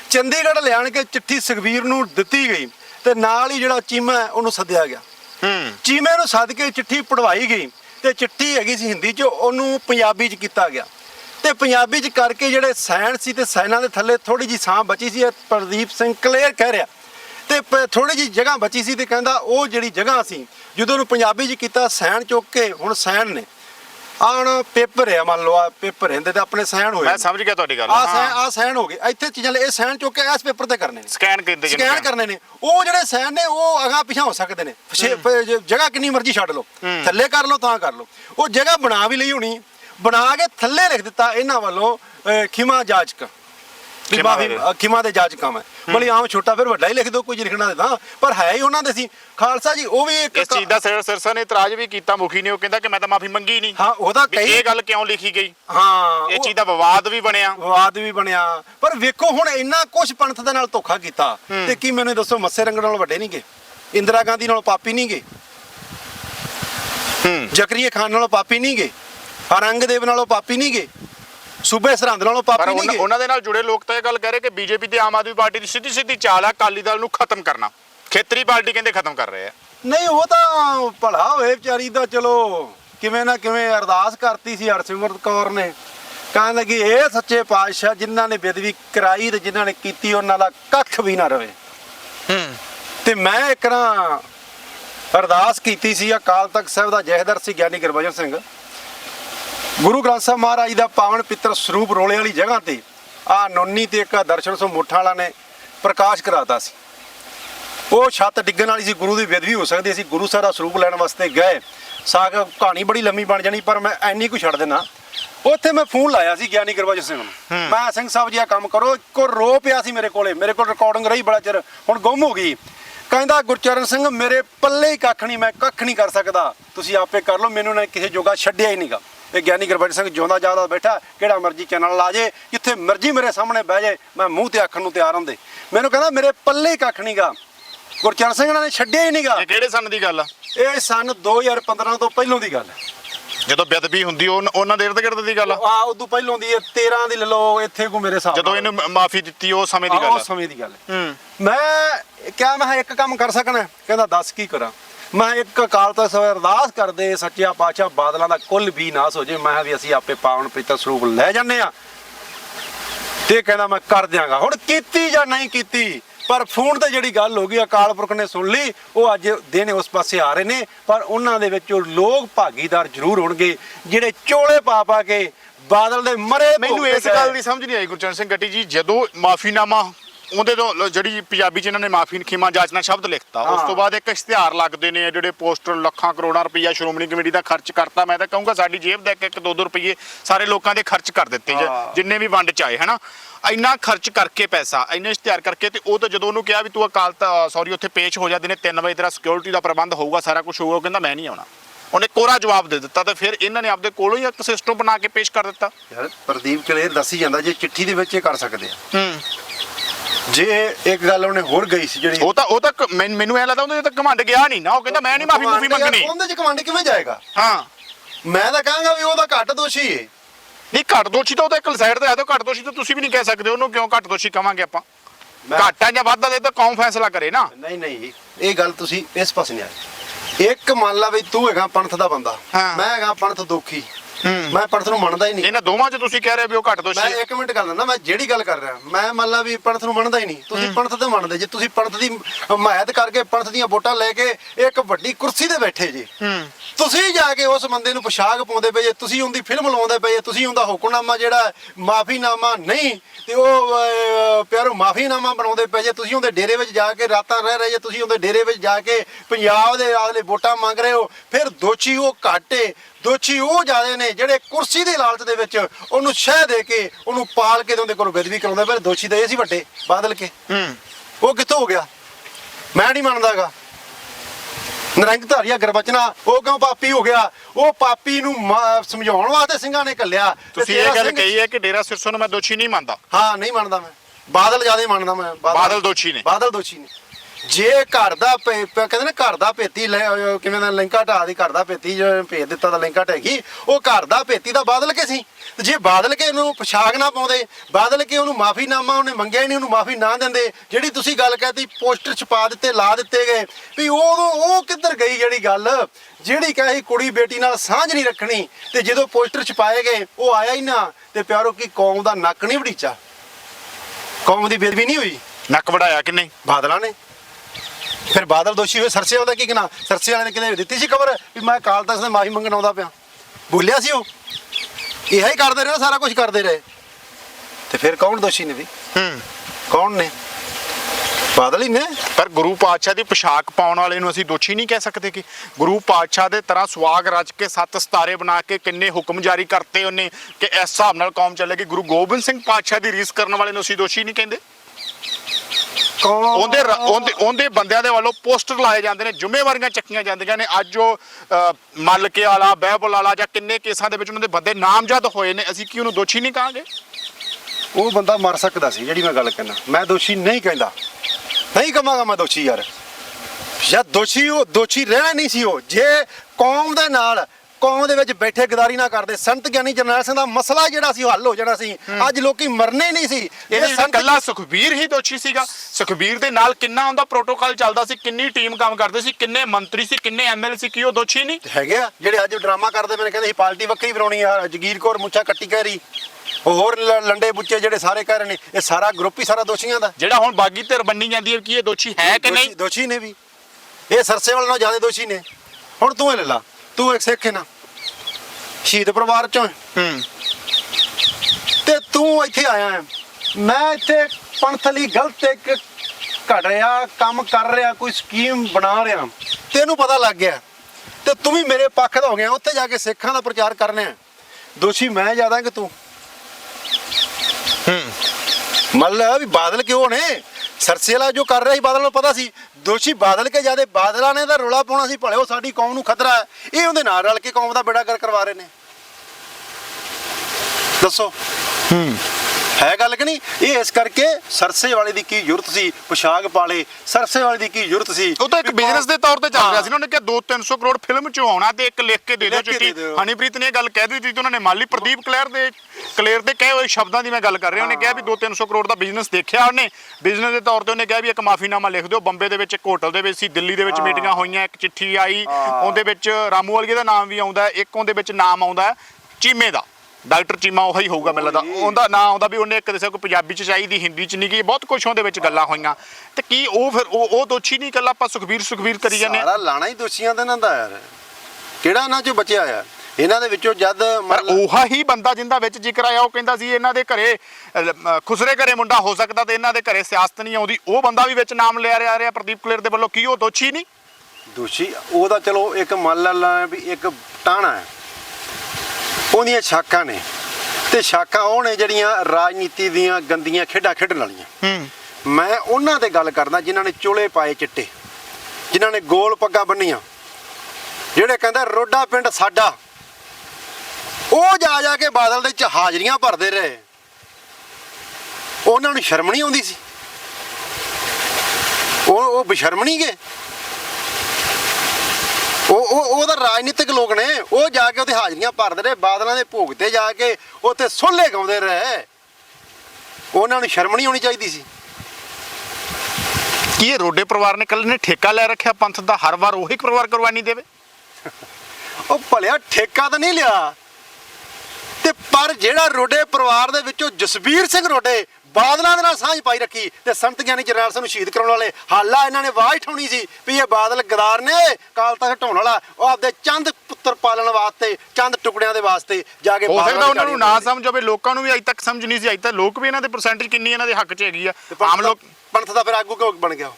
ਚੰਡੀਗੜ੍ਹ ਲਿਆਣ ਕੇ ਚਿੱਠੀ ਸੁਖਬੀਰ ਨੂੰ ਦਿੱਤੀ ਗਈ ਤੇ ਨਾਲ ਹੀ ਜਿਹੜਾ ਚੀਮਾ ਉਹਨੂੰ ਸੱਦਿਆ ਗਿਆ। ਹੂੰ। ਚੀਮੇ ਨੂੰ ਸੱਦ ਕੇ ਚਿੱਠੀ ਪੜਵਾਈ ਗਈ। ਤੇ ਚਿੱਠੀ ਹੈਗੀ ਸੀ ਹਿੰਦੀ 'ਚ, ਉਹਨੂੰ ਪੰਜਾਬੀ 'ਚ ਕੀਤਾ ਗਿਆ। ਤੇ ਪੰਜਾਬੀ 'ਚ ਕਰਕੇ ਜਿਹੜੇ ਸਾਇਨ ਸੀ ਤੇ ਸੈਨਾਂ ਦੇ ਥੱਲੇ ਥੋੜੀ ਜੀ ਸਾਂ ਬਚੀ ਸੀ, ਇਹ ਪ੍ਰਦੀਪ ਸਿੰਘ ਕਲੇਰ ਕਹਿ ਰਿਹਾ। ਤੇ ਥੋੜੀ ਜੀ ਜਗ੍ਹਾ ਬਚੀ ਸੀ ਤੇ ਕਹਿੰਦਾ ਉਹ ਜਿਹੜੀ ਜਗ੍ਹਾ ਸੀ, ਜਦੋਂ ਉਹਨੂੰ ਪੰਜਾਬੀ 'ਚ ਕੀਤਾ ਸਾਇਨ ਚੁੱਕ ਕੇ ਹੁਣ ਸਾਇਨ ਨੇ। ਆਣ ਪੇਪਰ ਹੈ ਮੰਨ ਲਓ ਆ ਪੇਪਰ ਹੁੰਦੇ ਤੇ ਆਪਣੇ ਸਾਇਨ ਹੋਏ ਮੈਂ ਸਮਝ ਗਿਆ ਤੁਹਾਡੀ ਗੱਲ। ਆ ਸਾਇਨ ਆ ਸਾਇਨ ਹੋ ਗਏ। ਇੱਥੇ ਚੀਜ਼ਾਂ ਲੈ- ਇਹ ਸਾਇਨ ਚੁੱਕ ਕੇ ਇਸ ਪੇਪਰ ਤੇ ਕਰਨੇ ਨੇ। ਸਕੈਨ ਕਰਦੇ ਜਿਹਨੂੰ ਸਕੈਨ ਕਰਨੇ ਨੇ। ਉਹ ਜਿਹੜੇ ਸਾਈਨ ਨੇ ਉਹ ਅਗਾਂ ਪਿਛਾਂ ਹੋ ਸਕਦੇ ਨੇ। ਛੇ- ਪ- ਜ- ਜਗ੍ਹਾ ਕਿੰਨੀ ਮਰਜ਼ੀ ਛੱਡ ਲਓ। ਥੱਲੇ ਕਰ ਲਓ ਤਾਂ ਕਰ ਲਓ। ਉਹ ਜਗ੍ਹਾ ਬਣਾ ਵੀ ਲਈ ਹੋਣੀ। ਬਣਾ ਕੇ ਥੱਲੇ ਲਿਖ ਦਿੱਤਾ ਇਹਨਾਂ ਵੱਲੋਂ ਖਿਮਾ ਜਾਚਕ। ਵੀ ਖਿਮਾ ਮਾਫੀ ਦੇ। ਖਿਮਾ ਦੇ ਜਾਚਕਾਂ ਮੈਂ ਬਲੀ ਆਮ ਛੋਟਾ ਫਿਰ ਵੱਡਾ ਹੀ ਲਿਖ ਦਿਓ ਕੁਝ ਲਿਖਣਾ ਦੇ ਤਾਂ। ਪਰ ਹੈ ਹੀ ਉਹਨਾਂ ਦੇ ਸੀ। ਖਾਲਸਾ ਜੀ ਉਹ ਵੀ ਇੱਕ ਇਸ ਚੀਜ਼ ਦਾ ਸਿਰ ਸਿਰਸਾ ਨੇ ਇਤਰਾਜ਼ ਵੀ ਕੀਤਾ ਮੁਖੀ ਨੇ ਉਹ ਕਹਿੰਦਾ ਕਿ ਮੈਂ ਤਾਂ ਮਾਫੀ ਮੰਗੀ ਨਹੀਂ। ਹਾਂ ਉਹਦਾ ਵੀ ਕਈ ਇਹ ਗੱਲ ਕਿਉਂ ਲਿਖੀ ਗਈ? ਹਾਂ ਇਹ ਉਹ- ਚੀਜ਼ ਦਾ ਵਿਵਾਦ ਵੀ ਬਣਿਆ। ਵਿਵਾਦ ਵੀ ਬਣਿਆ। ਪਰ ਵੇਖੋ ਹੁਣ ਇੰਨਾ ਕੁਝ ਪੰਥ ਦੇ ਨਾਲ ਧੋਖਾ ਕੀਤਾ ਤੇ ਕੀ ਮੈਨੂੰ ਦੱਸੋ ਮੱਸੇ ਰੰਗੜ ਨਾਲੋਂ ਵੱਡੇ ਨਹੀਂਗੇ ਇੰਦਰਾ ਗਾਂਧੀ ਨਾਲੋਂ ਪਾਪੀ ਨਹੀਂਗੇ ਹੂੰ। ਜ਼ਕਰੀਆ ਖਾਨ ਨਾਲੋਂ ਪਾਪੀ ਨਹੀਂਗੇ ਔਰੰਗਜ਼ੇਬ ਨਾਲੋਂ ਪਾਪੀ ਨਹੀਂਗੇ ਸੂਬੇ ਸਰਹੰਦ ਨਾਲੋਂ ਪਰ ਪਾਪੀ ਉਹਨਾਂ- ਨਹੀਂਗੇ। ਉਹਨਾਂ ਦੇ ਨਾਲ ਜੁੜੇ ਲੋਕ ਤਾਂ ਇਹ ਗੱਲ ਕਹਿ ਰਹੇ ਕਿ ਬੀਜੇਪੀ ਤੇ ਆਮ ਆਦਮੀ ਪਾਰਟੀ ਦੀ ਸਿੱਧੀ ਸਿੱਧੀ ਚਾਲ ਆ ਅਕਾਲੀ ਦਲ ਨੂੰ ਖਤਮ ਕਰਨਾ। ਖੇਤਰੀ ਪਾਰਟੀ ਕਹਿੰਦੇ ਖਤਮ ਕਰ ਰਹੇ ਆ। ਨਹੀਂ ਉਹ ਤਾਂ ਭਲਾ ਹੋਏ ਵਿਚਾਰੀ ਦਾ ਚਲੋ ਕਿਵੇਂ ਨਾ ਕਿਵੇਂ ਅਰਦਾਸ ਕਰਤੀ ਸੀ ਹਰਸਿਮਰਤ ਕੌਰ ਨੇ। ਕਹਿਣ ਲੱਗੀ ਇਹ ਸੱਚੇ ਪਾਤਸ਼ਾਹ ਜਿਨ੍ਹਾਂ ਨੇ ਬੇਦਬੀ ਕਰਾਈ ਤੇ ਜਿਨ੍ਹਾਂ ਨੇ ਕੀਤੀ ਉਹਨਾਂ ਦਾ ਕੱਖ ਵੀ ਨਾ ਰਵੇ। ਹੂੰ। ਤੇ ਮੈਂ ਇੱਕ ਨਾ ਅਰਦਾਸ ਕੀਤੀ ਸੀ ਅਕਾਲ ਤਖਤ ਸਾਹਿਬ ਦਾ ਜਹੇਦਾਰ ਸੀ ਗਿਆਨੀ ਗੁਰਬਚਨ ਸਿੰਘ। ਗੁਰੂ ਗ੍ਰੰਥ ਸਾਹਿਬ ਮਹਾਰਾਜ ਦਾ ਪਾਵਨ ਪਿੱਤਰ ਸਰੂਪ ਰੋਲੇ ਵਾਲੀ ਜਗ੍ਹਾ ਤੇ ਆ ਨੋਨੀ ਤੇ ਇੱਕ ਦਰਸ਼ਨ ਸੋ ਮੁੱਠਾਂ ਵਾਲਾ ਨੇ ਪ੍ਰਕਾਸ਼ ਕਰਾਤਾ ਸੀ। ਉਹ ਛੱਤ ਡਿੱਗਣ ਵਾਲੀ ਸੀ ਗੁਰੂ ਦੀ ਬੇਦਬੀ ਹੋ ਸਕਦੀ ਸੀ ਗੁਰੂ ਸਾਹਿਬ ਦਾ ਸਰੂਪ ਲੈਣ ਵਾਸਤੇ ਗਏ। ਸਾਗ ਕਹਾਣੀ ਬੜੀ ਲੰਮੀ ਬਣ ਜਾਣੀ ਪਰ ਮੈਂ ਐਨੀ ਕੁ ਛੱਡ ਦੇਣਾ ਉੱਥੇ ਮੈਂ ਫੋਨ ਲਾਇਆ ਸੀ ਗਿਆਨੀ ਗੁਰਬਚਨ ਸਿੰਘ ਨੂੰ। ਮੈਂ ਸਿੰਘ ਸਾਹਿਬ ਜੀ ਆ ਕੰਮ ਕਰੋ ਇੱਕੋ ਰੋ ਪਿਆ ਸੀ ਮੇਰੇ ਕੋਲੇ ਮੇਰੇ ਕੋਲ ਰਿਕਾਰਡਿੰਗ ਰਹੀ ਬੜਾ ਚਿਰ ਹੁਣ ਗੁੰਮ ਹੋ ਗਈ। ਕਹਿੰਦਾ ਗੁਰਚਰਨ ਸਿੰਘ ਮੇਰੇ ਪੱਲੇ ਹੀ ਕੱਖ ਨਹੀਂ ਮੈਂ ਕੱਖ ਨਹੀਂ ਕਰ ਸਕਦਾ। ਤੁਸੀਂ ਆਪੇ ਕਰ ਲਓ ਮੈਨੂੰ ਨਾ ਕਿਸੇ ਜੋਗਾ ਛੱਡਿਆ ਹੀ ਨਹੀਂਗਾ ਇਹ ਗਿਆਨੀ ਗੁਰਬਚਨ ਸਿੰਘ ਜਿਉਂਦਾ ਜਾਦਾ ਬੈਠਾ ਕਿਹੜਾ ਮਰਜ਼ੀ ਚੈਨਲ ਲਾ ਜੇ ਜਿੱਥੇ ਮਰਜ਼ੀ ਮੇਰੇ ਸਾਹਮਣੇ ਬਹਿ ਜਾਏ ਮੈਂ ਮੂੰਹ ਤੇ ਆਖਣ ਨੂੰ ਤਿਆਰ ਹੁੰਦੇ। ਮੈਨੂੰ ਕਹਿੰਦਾ ਮੇਰੇ ਪੱਲੇ ਕੱਖ ਨਹੀਂਗਾ ਗੁਰਚਰਨ ਸਿੰਘ ਨੇ ਛੱਡਿਆ ਹੀ ਨਹੀਂਗਾ ਇਹ ਕਿਹੜੇ ਸੰਨ ਦੀ ਗੱਲ ਆ? ਇਹ ਸਨ 2015 ਤੋਂ ਪਹਿਲੋਂ ਦੀ ਗੱਲ ਹੈ। ਜਦੋਂ ਬੇਅਦਬੀ ਹੁੰਦੀ ਉਹ ਉਹਨਾਂ ਦੇ ਇਰਦ ਗਿਰਦ ਦੀ ਗੱਲ ਆ? ਆ ਉਦੋਂ ਪਹਿਲੋਂ ਦੀ ਇਹ 13 ਦੀ ਲੈ ਇੱਥੇ ਕੋ ਮੇਰੇ ਸਾਹ ਜਦੋਂ ਇਹਨੂੰ ਮਾਫੀ ਦਿੱਤੀ ਉਹ ਸਮੇਂ ਦੀ ਗੱਲ ਆ। ਸਮੇਂ ਦੀ ਗੱਲ ਹੈ। ਮੈਂ ਕਿਹਾ ਮੈਂ ਇੱਕ ਕੰਮ ਕਰ ਸਕਣਾ ਕਹਿੰਦਾ ਦੱਸ ਕੀ ਕਰਾਂ? ਮੈਂ ਇੱਕ ਅਕਾਲ ਤਖਤ ਸਾਹਿਬ ਅਰਦਾਸ ਕਰਦੇ ਸੱਚਿਆ ਪਾਤਸ਼ਾਹ ਬਾਦਲਾਂ ਦਾ ਕੁੱਲ ਵੀ ਨਾਸ ਹੋ ਜੇ। ਮੈਂ ਵੀ ਅਸੀਂ ਆਪੇ ਪਾਵਨ ਪ੍ਰੀਤ ਸਰੂਪ ਲੈ ਜਾਂਦੇ ਆ ਤੇ ਕਹਿੰਦਾ ਮੈਂ ਕਰ ਦਿਆਂਗਾ। ਹੁਣ ਕੀਤੀ ਜਾਂ ਨਹੀਂ ਕੀਤੀ ਪਰ ਫੋਨ ਤੇ ਜਿਹੜੀ ਗੱਲ ਹੋ ਗਈ ਅਕਾਲ ਪੁਰਖ ਨੇ ਸੁਣ ਲਈ ਉਹ ਅੱਜ ਦਿਨ ਉਸ ਪਾਸੇ ਆ ਰਹੇ ਨੇ ਪਰ ਉਹਨਾਂ ਦੇ ਵਿੱਚ ਲੋਕ ਭਾਗੀਦਾਰ ਜ਼ਰੂਰ ਹੋਣਗੇ ਜਿਹੜੇ ਚੋਲੇ ਪਾ ਪਾ ਕੇ ਬਾਦਲ ਦੇ ਮਰੇ ਮੈਨੂੰ ਇਸ ਗੱਲ। ਦੀ ਸਮਝ ਨਹੀਂ ਆਈ ਗੁਰਚਰਨ ਸਿੰਘ ਗੱਟੀ ਜੀ ਜਦੋਂ ਮਾਫੀਨਾਮਾ ਉਹਦੇ ਤੋਂ ਜਿਹੜੀ ਪੰਜਾਬੀ ਚ ਇਹਨਾਂ ਨੇ ਮਾਫੀ ਖੀਮਾ ਜਾਚਨਾ ਸ਼ਬਦ ਲਿਖਤਾ। ਉਸ। ਤੋਂ ਬਾਅਦ ਇੱਕ ਇਸ਼ਤਿਹਾਰ ਲੱਗਦੇ ਨੇ ਜਿਹੜੇ ਪੋਸਟਰ ਲੱਖਾਂ ਕਰੋੜਾਂ ਰੁਪਈਆ ਸ਼੍ਰੋਮਣੀ ਕਮੇਟੀ ਦਾ ਖਰਚ ਕਰਤਾ। ਮੈਂ ਤਾਂ ਕਹੂੰਗਾ ਸਾਡੀ ਜੇਬ ਦਾ ਇੱਕ ਇੱਕ ਦੋ ਦੋ ਰੁਪਈਏ ਸਾਰੇ ਲੋਕਾਂ ਦੇ ਖਰਚ ਕਰ ਦਿੱਤੇ। ਜਿੰਨੇ ਵੀ ਵੰਡ ਚ ਆਏ ਹਨਾ? ਇੰਨਾ ਖਰਚ ਕਰਕੇ ਪੈਸਾ ਇੰਨੇ ਇਸ਼ਤਿਹਾਰ ਕਰਕੇ ਤੇ ਉਹ ਤਾਂ ਜਦੋਂ ਉਹਨੂੰ ਕਿਹਾ ਵੀ ਤੂੰ ਅਕਾਲ ਸੌਰੀ ਉੱਥੇ ਪੇਸ਼ ਹੋ ਜਾ ਦਿਨੇ 3 ਵਜੇ ਤੇਰਾ ਸਿਕਿਉਰਿਟੀ ਦਾ ਪ੍ਰਬੰਧ ਹੋਊਗਾ ਸਾਰਾ ਕੁਝ ਹੋਊਗਾ ਉਹ ਕਹਿੰਦਾ ਮੈਂ ਨਹੀਂ ਆਉਣਾ। ਉਹਨੇ ਕੋਰਾ ਜਵਾਬ ਦੇ ਦਿੱਤਾ ਤੇ ਫਿਰ ਇਹਨਾਂ ਨੇ ਆਪਦੇ ਕੋਲੋਂ ਹੀ ਇੱਕ ਸਿਸਟਮ ਬਣਾ ਕੇ ਪੇਸ਼ ਕਰ ਦਿੱਤਾ। ਯਾਰ ਪ੍ਰਦੀਪ ਕਲੇਰ ਦੱਸੀ ਜਾਂਦਾ ਜੇ ਚਿੱਠੀ ਦੇ ਵਿੱਚ ਇਹ ਕਰ ਸਕਦੇ ਆ। ਹੂੰ। ਜੇ ਇੱਕ ਗੱਲ ਉਹਨੇ ਹੋਰ ਗਈ ਸੀ ਜਿਹੜੀ ਉਹ ਤਾਂ ਉਹ ਤਾਂ ਕ- ਮੈਨ- ਮੈਨੂੰ ਐ ਲੱਗਦਾ ਉਹਦੇ ਤਾਂ ਘਮੰਡ ਗਿਆ ਨਹੀਂ। ਨਾ ਉਹ ਕਹਿੰਦਾ ਮੈਂ ਨਹੀਂ ਮਾਫੀ ਮੂਫੀ ਕਮਾਂਡ ਮੰਗਣੀ। ਉਹਦੇ ਚ ਕਮਾਂਡ ਕਿਵੇਂ ਜਾਏਗਾ? ਹਾਂ। ਮੈਂ ਤਾਂ ਕਹਾਂਗਾ ਵੀ ਉਹਦਾ ਘੱਟ ਦੋਸ਼ੀ ਏ। ਨਹੀਂ ਘੱਟ ਦੋਸ਼ੀ ਤਾਂ ਉਹ ਤਾਂ ਇੱਕ ਸਾਈਡ ਤੇ ਆ ਤਾਂ ਘੱਟ ਦੋਸ਼ੀ ਤਾਂ ਤੁਸੀਂ ਵੀ ਨਹੀਂ ਕਹਿ ਸਕਦੇ। ਉਹਨੂੰ ਕਿਉਂ ਘੱਟ ਦੋਸ਼ੀ ਕਵਾਂਗੇ ਆਪਾਂ? ਮੈਂ- ਘਾਟਾ ਜਾਂ ਵਾਧਾ ਦੇ ਤਾਂ ਕੌਮ ਫੈਸਲਾ ਕਰੇ ਨਾ। ਨਹੀਂ ਨਹੀਂ ਇਹ ਗੱਲ ਤੁਸੀਂ ਇਸ ਪਾਸੇ ਨਹੀਂ ਆਏ ਇੱਕ ਮੰਨ ਲਾ ਵੀ ਤੂੰ ਹੈਗਾ ਪੰਥ ਦਾ ਬੰਦਾ। ਹਾਂ। ਮੈਂ ਹੈਗਾ ਪੰਥ ਦੋਖੀ। ਮੈਂ ਪੰਥ ਨੂੰ ਮੰਨਦਾ ਹੀ ਨਹੀਂ। ਇਹਨਾਂ ਦੋਵਾਂ 'ਚ ਤੁਸੀਂ ਕਹਿ ਰਹੇ ਵੀ ਉਹ ਘੱਟ ਦੋਸ਼ੀ ਮੈਂ। ਇੱਕ ਮਿੰਟ ਗੱਲ ਦਿੰਦਾ ਮੈਂ ਜਿਹੜੀ ਗੱਲ ਕਰ ਰਿਹਾ ਮੈਂ ਮੰਨ ਲਾ ਵੀ ਪੰਥ ਨੂੰ ਮੰਨਦਾ ਹੀ ਨਹੀਂ। ਤੁਸੀਂ ਪੰਥ ਤੇ ਮੰਨਦੇ ਜੇ ਤੁਸੀਂ ਪੰਥ ਦੀ ਹਮਾਇਤ ਕਰਕੇ ਪੰਥ ਦੀਆਂ ਵੋਟਾਂ ਲੈ ਕੇ ਇੱਕ ਵੱਡੀ ਕੁਰਸੀ ਤੇ ਬੈਠੇ ਜੇ। ਹੂੰ। ਤੁਸੀਂ ਜਾ ਕੇ ਉਸ ਬੰਦੇ ਨੂੰ ਪੋਸ਼ਾਕ ਪਾਉਂਦੇ ਪਏ ਜੇ ਤੁਸੀਂ ਉਹਦੀ ਫਿਲਮ ਲਾਉਂਦੇ ਪਏ ਜੇ ਤੁਸੀਂ ਉਹਦਾ ਹੁਕਮਨਾਮਾ ਜਿਹੜਾ ਮਾਫੀਨਾਮਾ ਨਹੀਂ ਤੇ ਉਹ ਅਹ, ਪਿਆਰੋ ਮਾਫੀਨਾਮਾ ਬਣਾਉਂਦੇ ਪਏ ਜੇ ਤੁਸੀਂ ਉਹਦੇ ਡੇਰੇ ਵਿੱਚ ਜਾ ਕੇ ਰਾਤਾਂ ਰਹਿ ਰਹੇ ਜੇ ਤੁਸੀਂ ਉਹਦੇ ਡੇਰੇ ਵਿੱਚ ਜਾ ਕੇ ਪੰਜਾਬ ਦੇ ਆਦਲੇ ਵੋਟਾਂ ਮੰਗ ਰਹੇ ਹੋ ਫਿਰ ਦੋਸ਼ੀ ਉਹ ਘਾਟੇ ਦੋਸ਼ੀ ਉਹ ਜ਼ਿਆਦੇ ਨੇ ਜਿਹੜੇ ਕੁਰਸੀ ਦੇ ਲਾਲਚ ਦੇ ਵਿੱਚ ਉਹਨੂੰ ਸ਼ਹਿ ਦੇ ਕੇ ਉਹਨੂੰ ਪਾਲ ਕੇ ਤੇ ਉਹਦੇ ਕੋਲੋਂ ਬੇਦਬੀ ਕਰਾਉਂਦੇ ਪਏ ਦੋਸ਼ੀ ਤਾਂ ਇਹ ਸੀ ਵੱਡੇ ਬਾਦਲ ਕੇ। ਹੂੰ। ਉਹ ਕਿੱਥੋਂ ਹੋ ਗਿਆ? ਮੈਂ ਨਹੀਂ ਮੰਨਦਾਗਾ। ਨਰੰਗ ਧਾਰੀਆ ਗਰਬਚਨਾ ਉਹ ਕਿਉਂ ਪਾਪੀ ਹੋ ਗਿਆ? ਉਹ ਪਾਪੀ ਨੂੰ ਸਮਝਾਉਣ ਵਾਸਤੇ ਸਿੰਘਾਂ ਨੇ ਕੱਲਿਆ ਤੁਸੀਂ ਇਹ ਗੱਲ ਕਹੀ ਹੈ ਕਿ ਡੇਰਾ ਸਿਰਸੋਂ ਨੂੰ ਮੈਂ ਦੋਸ਼ੀ ਨਹੀਂ ਮੰਨਦਾ। ਹਾਂ ਨਹੀਂ ਮੰਨਦਾ ਮੈਂ। ਬਾਦਲ ਜ਼ਿਆਦਾ ਮੰਨਦਾ ਮੈਂ। ਬਾਦਲ ਦੋਸ਼ੀ ਨੇ। ਬਾਦਲ ਦੋਸ਼ੀ ਨੇ। ਜੇ ਘਰ ਦਾ ਕਹਿੰਦੇ ਨੇ ਘਰ ਦਾ ਭੇਤੀ ਕਿਵੇਂ ਦਾ ਲਿੰਕਾ ਢਾ ਦੀ ਘਰ ਦਾ ਭੇਤੀ ਜੋ ਭੇਜ ਦਿੱਤਾ ਦਾ ਲਿੰਕਾ ਢੈਗੀ ਉਹ ਘਰ ਦਾ ਭੇਤੀ ਦਾ ਬਾਦਲ ਕੇ ਸੀ। ਤੇ ਜੇ ਬਾਦਲ ਕੇ ਉਹਨੂੰ ਪੋਸ਼ਾਕ ਨਾ ਪਾਉਂਦੇ ਬਾਦਲ ਕੇ ਉਹਨੂੰ ਮਾਫੀਨਾਮਾ ਉਹਨੇ ਮੰਗਿਆ ਹੀ ਨਹੀਂ ਉਹਨੂੰ ਮਾਫੀ ਨਾ ਦਿੰਦੇ ਜਿਹੜੀ ਤੁਸੀਂ ਗੱਲ ਕਹਿਤੀ ਪੋਸਟਰ ਛਪਾ ਦਿੱਤੇ ਲਾ ਦਿੱਤੇ ਗਏ ਵੀ ਉਹ ਉਹ ਕਿੱਧਰ ਗਈ ਜਿਹੜੀ ਗੱਲ? ਜਿਹੜੀ ਕਹੀ ਕੁੜੀ ਬੇਟੀ ਨਾਲ ਸਾਂਝ ਨਹੀਂ ਰੱਖਣੀ ਤੇ ਜਦੋਂ ਪੋਸਟਰ ਛਪਾਏ ਗਏ ਉਹ ਆਇਆ ਹੀ ਨਾ ਤੇ ਪਿਆਰੋ ਕੀ ਕੌਮ ਦਾ ਨੱਕ ਨਹੀਂ ਵੜੀਚਾ? ਕੌਮ ਦੀ ਬੇਦਬੀ ਨਹੀਂ ਹੋਈ? ਨੱਕ ਵੜਾਇਆ ਕਿ ਨਹੀਂ ਬਾਦਲਾਂ ਨੇ। ਫਿਰ ਬਾਦਲ ਦੋਸ਼ੀ ਹੋਏ ਸਰਸੇ ਵਾਲਾ ਕੀ ਕਹਿਣਾ ਸਰਸੇ ਵਾਲੇ ਨੇ ਕਿਤੇ ਦਿੱਤੀ ਸੀ ਖਬਰ? ਵੀ ਮੈਂ ਕਾਲ ਤਖਤ ਦੇ ਮਾਫੀ ਮੰਗਣ ਆਉਂਦਾ ਪਿਆ। ਬੋਲਿਆ ਸੀ ਉਹ? ਇਹੀ ਹੀ ਕਰਦੇ ਰਹੇ ਸਾਰਾ ਕੁਝ ਕਰਦੇ ਰਹੇ। ਤੇ ਫਿਰ ਕੌਣ ਦੋਸ਼ੀ ਨੇ ਵੀ? ਹੂੰ। ਕੌਣ ਨੇ? ਬਾਦਲ ਹੀ ਨੇ। ਪਰ ਗੁਰੂ ਪਾਤਸ਼ਾਹ ਦੀ ਪੋਸ਼ਾਕ ਪਾਉਣ ਵਾਲੇ ਨੂੰ ਅਸੀਂ ਦੋਸ਼ੀ ਨਹੀਂ ਕਹਿ ਸਕਦੇ ਕਿ ਗੁਰੂ ਪਾਤਸ਼ਾਹ ਦੇ ਤਰ੍ਹਾਂ ਸੁਆਗ ਰਚ ਕੇ ਸੱਤ ਸਤਾਰੇ ਬਣਾ ਕੇ ਕਿੰਨੇ ਹੁਕਮ ਜਾਰੀ ਕਰਤੇ ਉਹਨੇ ਕਿ ਇਸ ਹਿਸਾਬ ਨਾਲ ਕੌਮ ਚੱਲੇਗੀ। ਗੁਰੂ ਗੋਬਿੰਦ ਸਿੰਘ ਪਾਤਸ਼ਾਹ ਦੀ ਰੀਸ ਕਰਨ ਵਾਲੇ ਨੂੰ ਅਸੀਂ ਦੋਸ਼ੀ ਨਹੀਂ ਕਹਿੰਦੇ। ਕੌਣ? ਉਹਦੇ ਰ- ਉਹਦੇ ਉਹਦੇ ਬੰਦਿਆਂ ਦੇ ਵੱਲੋਂ ਪੋਸਟਰ ਲਾਏ ਜਾਂਦੇ ਨੇ ਜ਼ਿੰਮੇਵਾਰੀਆਂ ਚੱਕੀਆਂ ਜਾਂਦੀਆਂ ਨੇ। ਅੱਜ ਉਹ ਅ, ਮਲਕੇ ਵਾਲਾ ਬਹਿਬਲ ਵਾਲਾ ਜਾਂ ਕਿੰਨੇ ਕੇਸਾਂ ਦੇ ਵਿੱਚ ਉਹਨਾਂ ਦੇ ਬੰਦੇ ਨਾਮਜ਼ਦ ਹੋਏ ਨੇ ਅਸੀਂ ਕੀ ਉਹਨੂੰ ਦੋਸ਼ੀ ਨਹੀਂ ਕਹਾਂਗੇ? ਉਹ ਬੰਦਾ ਮਰ ਸਕਦਾ ਸੀ ਜਿਹੜੀ ਮੈਂ ਗੱਲ ਕਹਿਣਾ ਮੈਂ ਦੋਸ਼ੀ ਨਹੀਂ ਕਹਿੰਦਾ। ਨਹੀਂ ਕਮਾਂਗਾ ਮੈਂ ਦੋਸ਼ੀ ਯਾਰ। ਯਾ ਦੋਸ਼ੀ ਉਹ ਦੋਸ਼ੀ ਰਹਿਣਾ ਨਹੀਂ ਸੀ ਉਹ। ਜੇ ਕੌਮ ਦੇ ਨਾਲ ਕੌਮ ਦੇ ਵਿੱਚ ਬੈਠੇ ਗਦਾਰੀ ਨਾ ਕਰਦੇ। ਸੰਤ ਗਿਆਨੀ ਜਰਨੈਲ ਸਿੰਘ ਦਾ ਮਸਲਾ ਜਿਹੜਾ ਸੀ ਉਹ ਹੱਲ ਹੋ ਜਾਣਾ ਸੀ। ਅੱਜ ਲੋਕੀ ਮਰਨੇ ਨਹੀਂ ਸੀ। ਇਹਦੇ ਵਿੱਚ ਕੱਲਾ ਸੁਖਬੀਰ ਹੀ ਦੋਸ਼ੀ ਸੀਗਾ। ਸੁਖਬੀਰ ਦੇ ਨਾਲ ਕਿੰਨਾ ਉਹਦਾ ਪ੍ਰੋਟੋਕਾਲ ਚੱਲਦਾ ਸੀ ਕਿੰਨੀ ਟੀਮ ਕੰਮ ਕਰਦੀ ਸੀ ਕਿੰਨੇ ਮੰਤਰੀ ਸੀ ਕਿੰਨੇ ਐਮਐਲਏ ਸੀ ਕੀ ਉਹ ਦੋਸ਼ੀ ਨਹੀਂ? ਹੈਗੇ ਆ ਜਿਹੜੇ ਅੱਜ ਡਰਾਮਾ ਕਰਦੇ ਮੈਨੇ ਕਹਿੰਦੇ ਸੀ ਪਾਰਟੀ ਵੱਖਰੀ ਬਣਾਉਣੀ ਆ ਜਗੀਰ ਕੌਰ ਮੁੱਛਾ ਕੱਟੀ ਕਹਿ ਰਹੀ। ਹੋਰ ਲੰਡੇ ਬੁੱਚੇ ਜਿਹੜੇ ਸਾਰੇ ਕਹਿ ਰਹੇ ਨੇ ਇਹ ਸਾਰਾ ਗਰੁੱਪ ਹੀ ਸਾਰਾ ਦੋਸ਼ੀਆਂ ਦਾ। ਜਿਹੜਾ ਹੁਣ ਬਾਗੀ ਧਿਰ ਬੰਨੀ ਜਾਂਦੀ ਹੈ ਕੀ ਇਹ ਦੋਸ਼ੀ ਹੈ ਕਿ ਨਹੀਂ? ਦੋਸ਼ੀ- ਦੋਸ਼ੀ ਨੇ ਵੀ। ਇਹ ਸਰਸੇ ਵਾਲੇ ਨਾਲੋਂ ਜ਼ਿਆਦਾ ਦੋਸ਼ੀ ਨੇ। ਹੁਣ ਤੂੰ ਇਹ ਲੈ ਲਾ ਤੂੰ ਇੱਕ ਸਿੱਖ ਹੈ ਨਾ। ਸ਼ਹੀਦ ਪਰਿਵਾਰ ਚੋਂ। ਹੂੰ। ਤੇ ਤੂੰ ਇੱਥੇ ਆਇਆ ਹੈ। ਮੈਂ ਇੱਥੇ ਪੰਥ ਲਈ ਗਲਤ ਇੱਕ ਘੜ ਰਿਹਾ ਕੰਮ ਕਰ ਰਿਹਾ ਕੋਈ ਸਕੀਮ ਬਣਾ ਰਿਹਾ। ਤੈਨੂੰ ਪਤਾ ਲੱਗ ਗਿਆ। ਤੇ ਤੂੰ ਵੀ ਮੇਰੇ ਪੱਖ ਦਾ ਹੋ ਗਿਆ। ਉੱਥੇ ਜਾ ਕੇ ਸਿੱਖਾਂ ਦਾ ਪ੍ਰਚਾਰ ਕਰਨਾ ਹੈ। ਦੋਸ਼ੀ ਮੈਂ ਜ਼ਿਆਦਾ ਕਿ ਤੂੰ? ਹੂੰ। ਮਤਲਬ ਵੀ ਬਾਦਲ ਕਿਉਂ ਨੇ? ਸਰਸੇ ਵਾਲਾ ਜੋ ਕਰ ਰਿਹਾ ਸੀ ਬਾਦਲ ਨੂੰ ਪਤਾ ਸੀ। ਦੋਸ਼ੀ ਬਾਦਲ ਕੇ ਜਿਆਦੇ ਬਾਦਲਾਂ ਨੇ ਤਾਂ ਰੋਲਾ ਪਾਉਣਾ ਸੀ, ਭਲੇ ਉਹ ਸਾਡੀ ਕੌਮ ਨੂੰ ਖਤਰਾ ਹੈ। ਇਹ ਉਹਦੇ ਨਾਲ ਰਲ ਕੇ ਕੌਮ ਦਾ ਬੇੜਾ ਕਰ ਕਰਵਾ ਰਹੇ ਨੇ। ਦੱਸੋ। ਹੂੰ। ਹੈ ਗੱਲ ਕਿ ਨਹੀਂ? ਇਹ ਇਸ ਕਰਕੇ ਸਰਸੇ ਵਾਲੇ ਦੀ ਕੀ ਜ਼ਰੂਰਤ ਸੀ? ਪੋਸ਼ਾਕ ਪਾਲੇ। ਸਰਸੇ ਵਾਲੇ ਦੀ ਕੀ ਜ਼ਰੂਰਤ ਸੀ? ਉਹ ਤਾਂ ਇੱਕ ਬਿਜ਼ਨਸ ਦੇ ਤੌਰ ਤੇ ਚੱਲ ਰਿਹਾ। ਸੀ ਨਾ। ਉਹਨੇ ਕਿਹਾ 2-300 ਕਰੋੜ ਫਿਲਮ ਚ ਆਉਣਾ ਤੇ ਇੱਕ ਲਿਖ ਕੇ ਦੇ ਦਿਓ ਕੇ ਚਿੱਠੀ। ਹਨੀਪ੍ਰੀਤ ਨੇ ਇਹ ਗੱਲ ਕਹਿ ਦਿੱਤੀ ਤੇ ਉਹਨਾਂ ਨੇ ਮਾਲੀ ਪ੍ਰਦੀਪ ਕਲੇਰ ਦੇ ਕਲੇਰ ਦੇ ਕਹੇ ਹੋਏ ਸ਼ਬਦਾਂ ਦੀ ਮੈਂ ਗੱਲ ਕਰ ਰਿਹਾ। ਉਹਨੇ ਕਿਹਾ ਵੀ 2-300 ਕਰੋੜ ਦਾ ਬਿਜ਼ਨਸ ਦੇਖਿਆ ਉਹਨੇ। ਬਿਜ਼ਨਸ ਦੇ ਤੌਰ ਤੇ ਉਹਨੇ ਕਿਹਾ ਵੀ ਇੱਕ ਮਾਫੀਨਾਮਾ ਲਿਖ ਦਿਓ। ਬੰਬੇ ਦੇ ਵਿੱਚ ਇੱਕ ਹੋਟਲ ਦੇ ਵਿੱਚ ਸੀ। ਦਿੱਲੀ ਦੇ ਵਿੱਚ। ਮੀਟਿੰਗਾਂ ਹੋਈਆਂ। ਇੱਕ ਚਿੱਠੀ ਆਈ। ਉਹਦੇ ਵਿੱਚ ਰਾਮੂ ਵਾਲੀਏ ਦਾ ਨਾਮ ਵੀ ਆਉਂਦਾ ਇੱਕ ਉਹਦੇ ਵਿੱਚ ਨਾਮ ਆਉਂਦਾ ਚੀਮੇ ਦਾ। ਡਾਕਟਰ ਚੀਮਾ ਉਹੀ ਹੋਊਗਾ ਮੈਨੂੰ ਲੱਗਦਾ। ਉਹੀ। ਉਹਦਾ ਨਾਂ ਆਉਂਦਾ ਵੀ ਉਹਨੇ ਇੱਕ ਦੱਸਿਆ ਕੋਈ ਪੰਜਾਬੀ ਚ ਚਾਹੀਦੀ ਹਿੰਦੀ ਚ ਨਹੀਂ ਗਈ। ਬਹੁਤ ਕੁਝ ਉਹਦੇ ਵਿੱਚ ਗੱਲਾਂ ਹੋਈਆਂ। ਤੇ ਕੀ ਉਹ ਫਿਰ ਉਹ ਉਹ ਦੋਸ਼ੀ ਨਹੀਂ ਕੱਲਾ ਆਪਾਂ ਸੁਖਬੀਰ ਸੁਖਬੀਰ ਕਰੀ ਜਾਂਦੇ ਹਾਂ? ਸਾਰਾ ਲਾਣਾ ਹੀ ਦੋਸ਼ੀਆਂ ਦੇ ਨਾਲ ਦਾ ਯਾਰ। ਕਿਹੜਾ ਇਹਨਾਂ ਚੋਂ ਬਚਿਆ ਆ ਇਹਨਾਂ ਦੇ ਵਿੱਚੋਂ ਜਦ ਪਰ ਲਾ- ਉਹਾ ਹੀ ਬੰਦਾ ਜਿੰਦਾ ਵਿੱਚ ਜ਼ਿਕਰ ਆਇਆ ਉਹ ਕਹਿੰਦਾ ਸੀ ਇਹਨਾਂ ਦੇ ਘਰੇ ਖੁਸਰੇ ਘਰੇ ਮੁੰਡਾ ਹੋ ਸਕਦਾ ਤੇ ਇਹਨਾਂ ਦੇ ਘਰੇ ਸਿਆਸਤ ਨਹੀਂ ਆਉਂਦੀ। ਉਹ ਬੰਦਾ ਵੀ ਵਿੱਚ ਨਾਮ ਲਿਆ ਰਿਹਾ ਰਿਹਾ ਪ੍ਰਦੀਪ ਕਲੇਰ ਦੇ ਵੱਲੋਂ। ਕੀ ਉਹ ਦੋਸ਼ੀ ਨਹੀਂ? ਦੋਸ਼ੀ ਉਹਦਾ ਚਲੋ ਇੱਕ ਮੰਨ ਲਾ ਵੀ ਇੱਕ ਟਾਣਾ ਹੈ। ਉਹਦੀਆਂ ਸ਼ਾਖਾਂ ਨੇ। ਤੇ ਸ਼ਾਖਾਂ ਉਹ ਨੇ ਜਿਹੜੀਆਂ ਰਾਜਨੀਤੀ ਦੀਆਂ ਗੰਦੀਆਂ ਖੇਡਾਂ ਖੇਡਣ ਵਾਲੀਆਂ। ਹੂੰ। ਮੈਂ ਉਹਨਾਂ ਤੇ ਗੱਲ ਕਰਦਾ ਜਿਨ੍ਹਾਂ ਨੇ ਚੋਲੇ ਪਾਏ ਚਿੱਟੇ ਜਿਨ੍ਹਾਂ ਨੇ ਗੋਲ ਪੱਗਾਂ ਬੰਨੀਆਂ। ਜਿਹੜੇ ਕਹਿੰਦਾ ਰੋਡਾ ਪਿੰਡ ਸਾਡਾ ਉਹ ਜਾ ਜਾ ਕੇ ਬਾਦਲ ਦੇ ਚ ਹਾਜ਼ਰੀਆਂ ਭਰਦੇ ਰਹੇ। ਉਹਨਾਂ ਨੂੰ ਸ਼ਰਮ ਨਹੀਂ ਆਉਂਦੀ ਸੀ? ਉਹ ਉਹ ਬਸ਼ਰਮ ਨਹੀਂ ਗਏ ਉਹ ਉਹ ਉਹ ਤਾਂ ਰਾਜਨੀਤਿਕ ਲੋਕ ਨੇ ਉਹ ਜਾ ਕੇ ਉੱਥੇ ਹਾਜ਼ਰੀਆਂ ਭਰਦੇ ਰਹੇ ਬਾਦਲਾਂ ਦੇ ਭੋਗ ਤੇ ਜਾ ਕੇ ਉੱਥੇ ਸੋਲੇ ਗਾਉਂਦੇ ਰਹੇ। ਉਹਨਾਂ ਨੂੰ ਸ਼ਰਮ ਨਹੀਂ ਆਉਣੀ ਚਾਹੀਦੀ ਸੀ। ਕੀ ਇਹ ਰੋਡੇ ਪਰਿਵਾਰ ਨੇ ਕੱਲ ਨੇ ਠੇਕਾ ਲੈ ਰੱਖਿਆ ਪੰਥ ਦਾ ਹਰ ਵਾਰ ਉਹੀ ਪਰਿਵਾਰ ਕੁਰਬਾਨੀ ਦੇਵੇ? ਉਹ ਭਲਿਆ ਠੇਕਾ ਤਾਂ ਨਹੀਂ ਲਿਆ। ਤੇ ਪਰ ਜਿਹੜਾ ਰੋਡੇ ਪਰਿਵਾਰ ਦੇ ਵਿੱਚੋਂ ਜਸਵੀਰ ਸਿੰਘ ਰੋਡੇ ਬਾਦਲਾਂ ਦੇ ਨਾਲ ਸਾਂਝ ਪਾਈ ਰੱਖੀ ਤੇ ਸੰਤ ਗਿਆਨੀ ਜਰਨੈਲ ਸਿੰਘ ਨੂੰ ਸ਼ਹੀਦ ਕਰਾਉਣ ਵਾਲੇ ਹਾਲਾ ਇਹਨਾਂ ਨੇ ਆਵਾਜ਼ ਠਾਉਣੀ ਸੀ ਵੀ ਇਹ ਬਾਦਲ ਗਦਾਰ ਨੇ ਕਾਲ ਤੱਕ ਹਟਾਉਣ ਵਾਲਾ ਉਹ ਆਪਦੇ ਚੰਦ ਪੁੱਤਰ ਪਾਲਣ ਵਾਸਤੇ ਚੰਦ ਟੁਕੜਿਆਂ ਦੇ ਵਾਸਤੇ ਜਾ ਕੇ ਹੋ ਸਕਦਾ ਉਹਨਾਂ ਨੂੰ ਨਾ ਸਮਝ ਆਵੇ ਲੋਕਾਂ ਨੂੰ ਵੀ ਅਜੇ ਤੱਕ ਸਮਝ ਨਹੀਂ ਸੀ ਅਜੇ ਤੱਕ ਲੋਕ ਵੀ ਇਹਨਾਂ ਦੇ ਪਰਸੈਂਟੇਜ ਕਿੰਨੀ ਇਹਨਾਂ ਦੇ ਹੱਕ 'ਚ ਹੈਗੀ ਆ। ਆਮ ਲੋਕ ਪੰਥ ਦਾ ਫਿਰ ਆਗੂ ਕਿਉਂ ਬਣ ਗਿਆ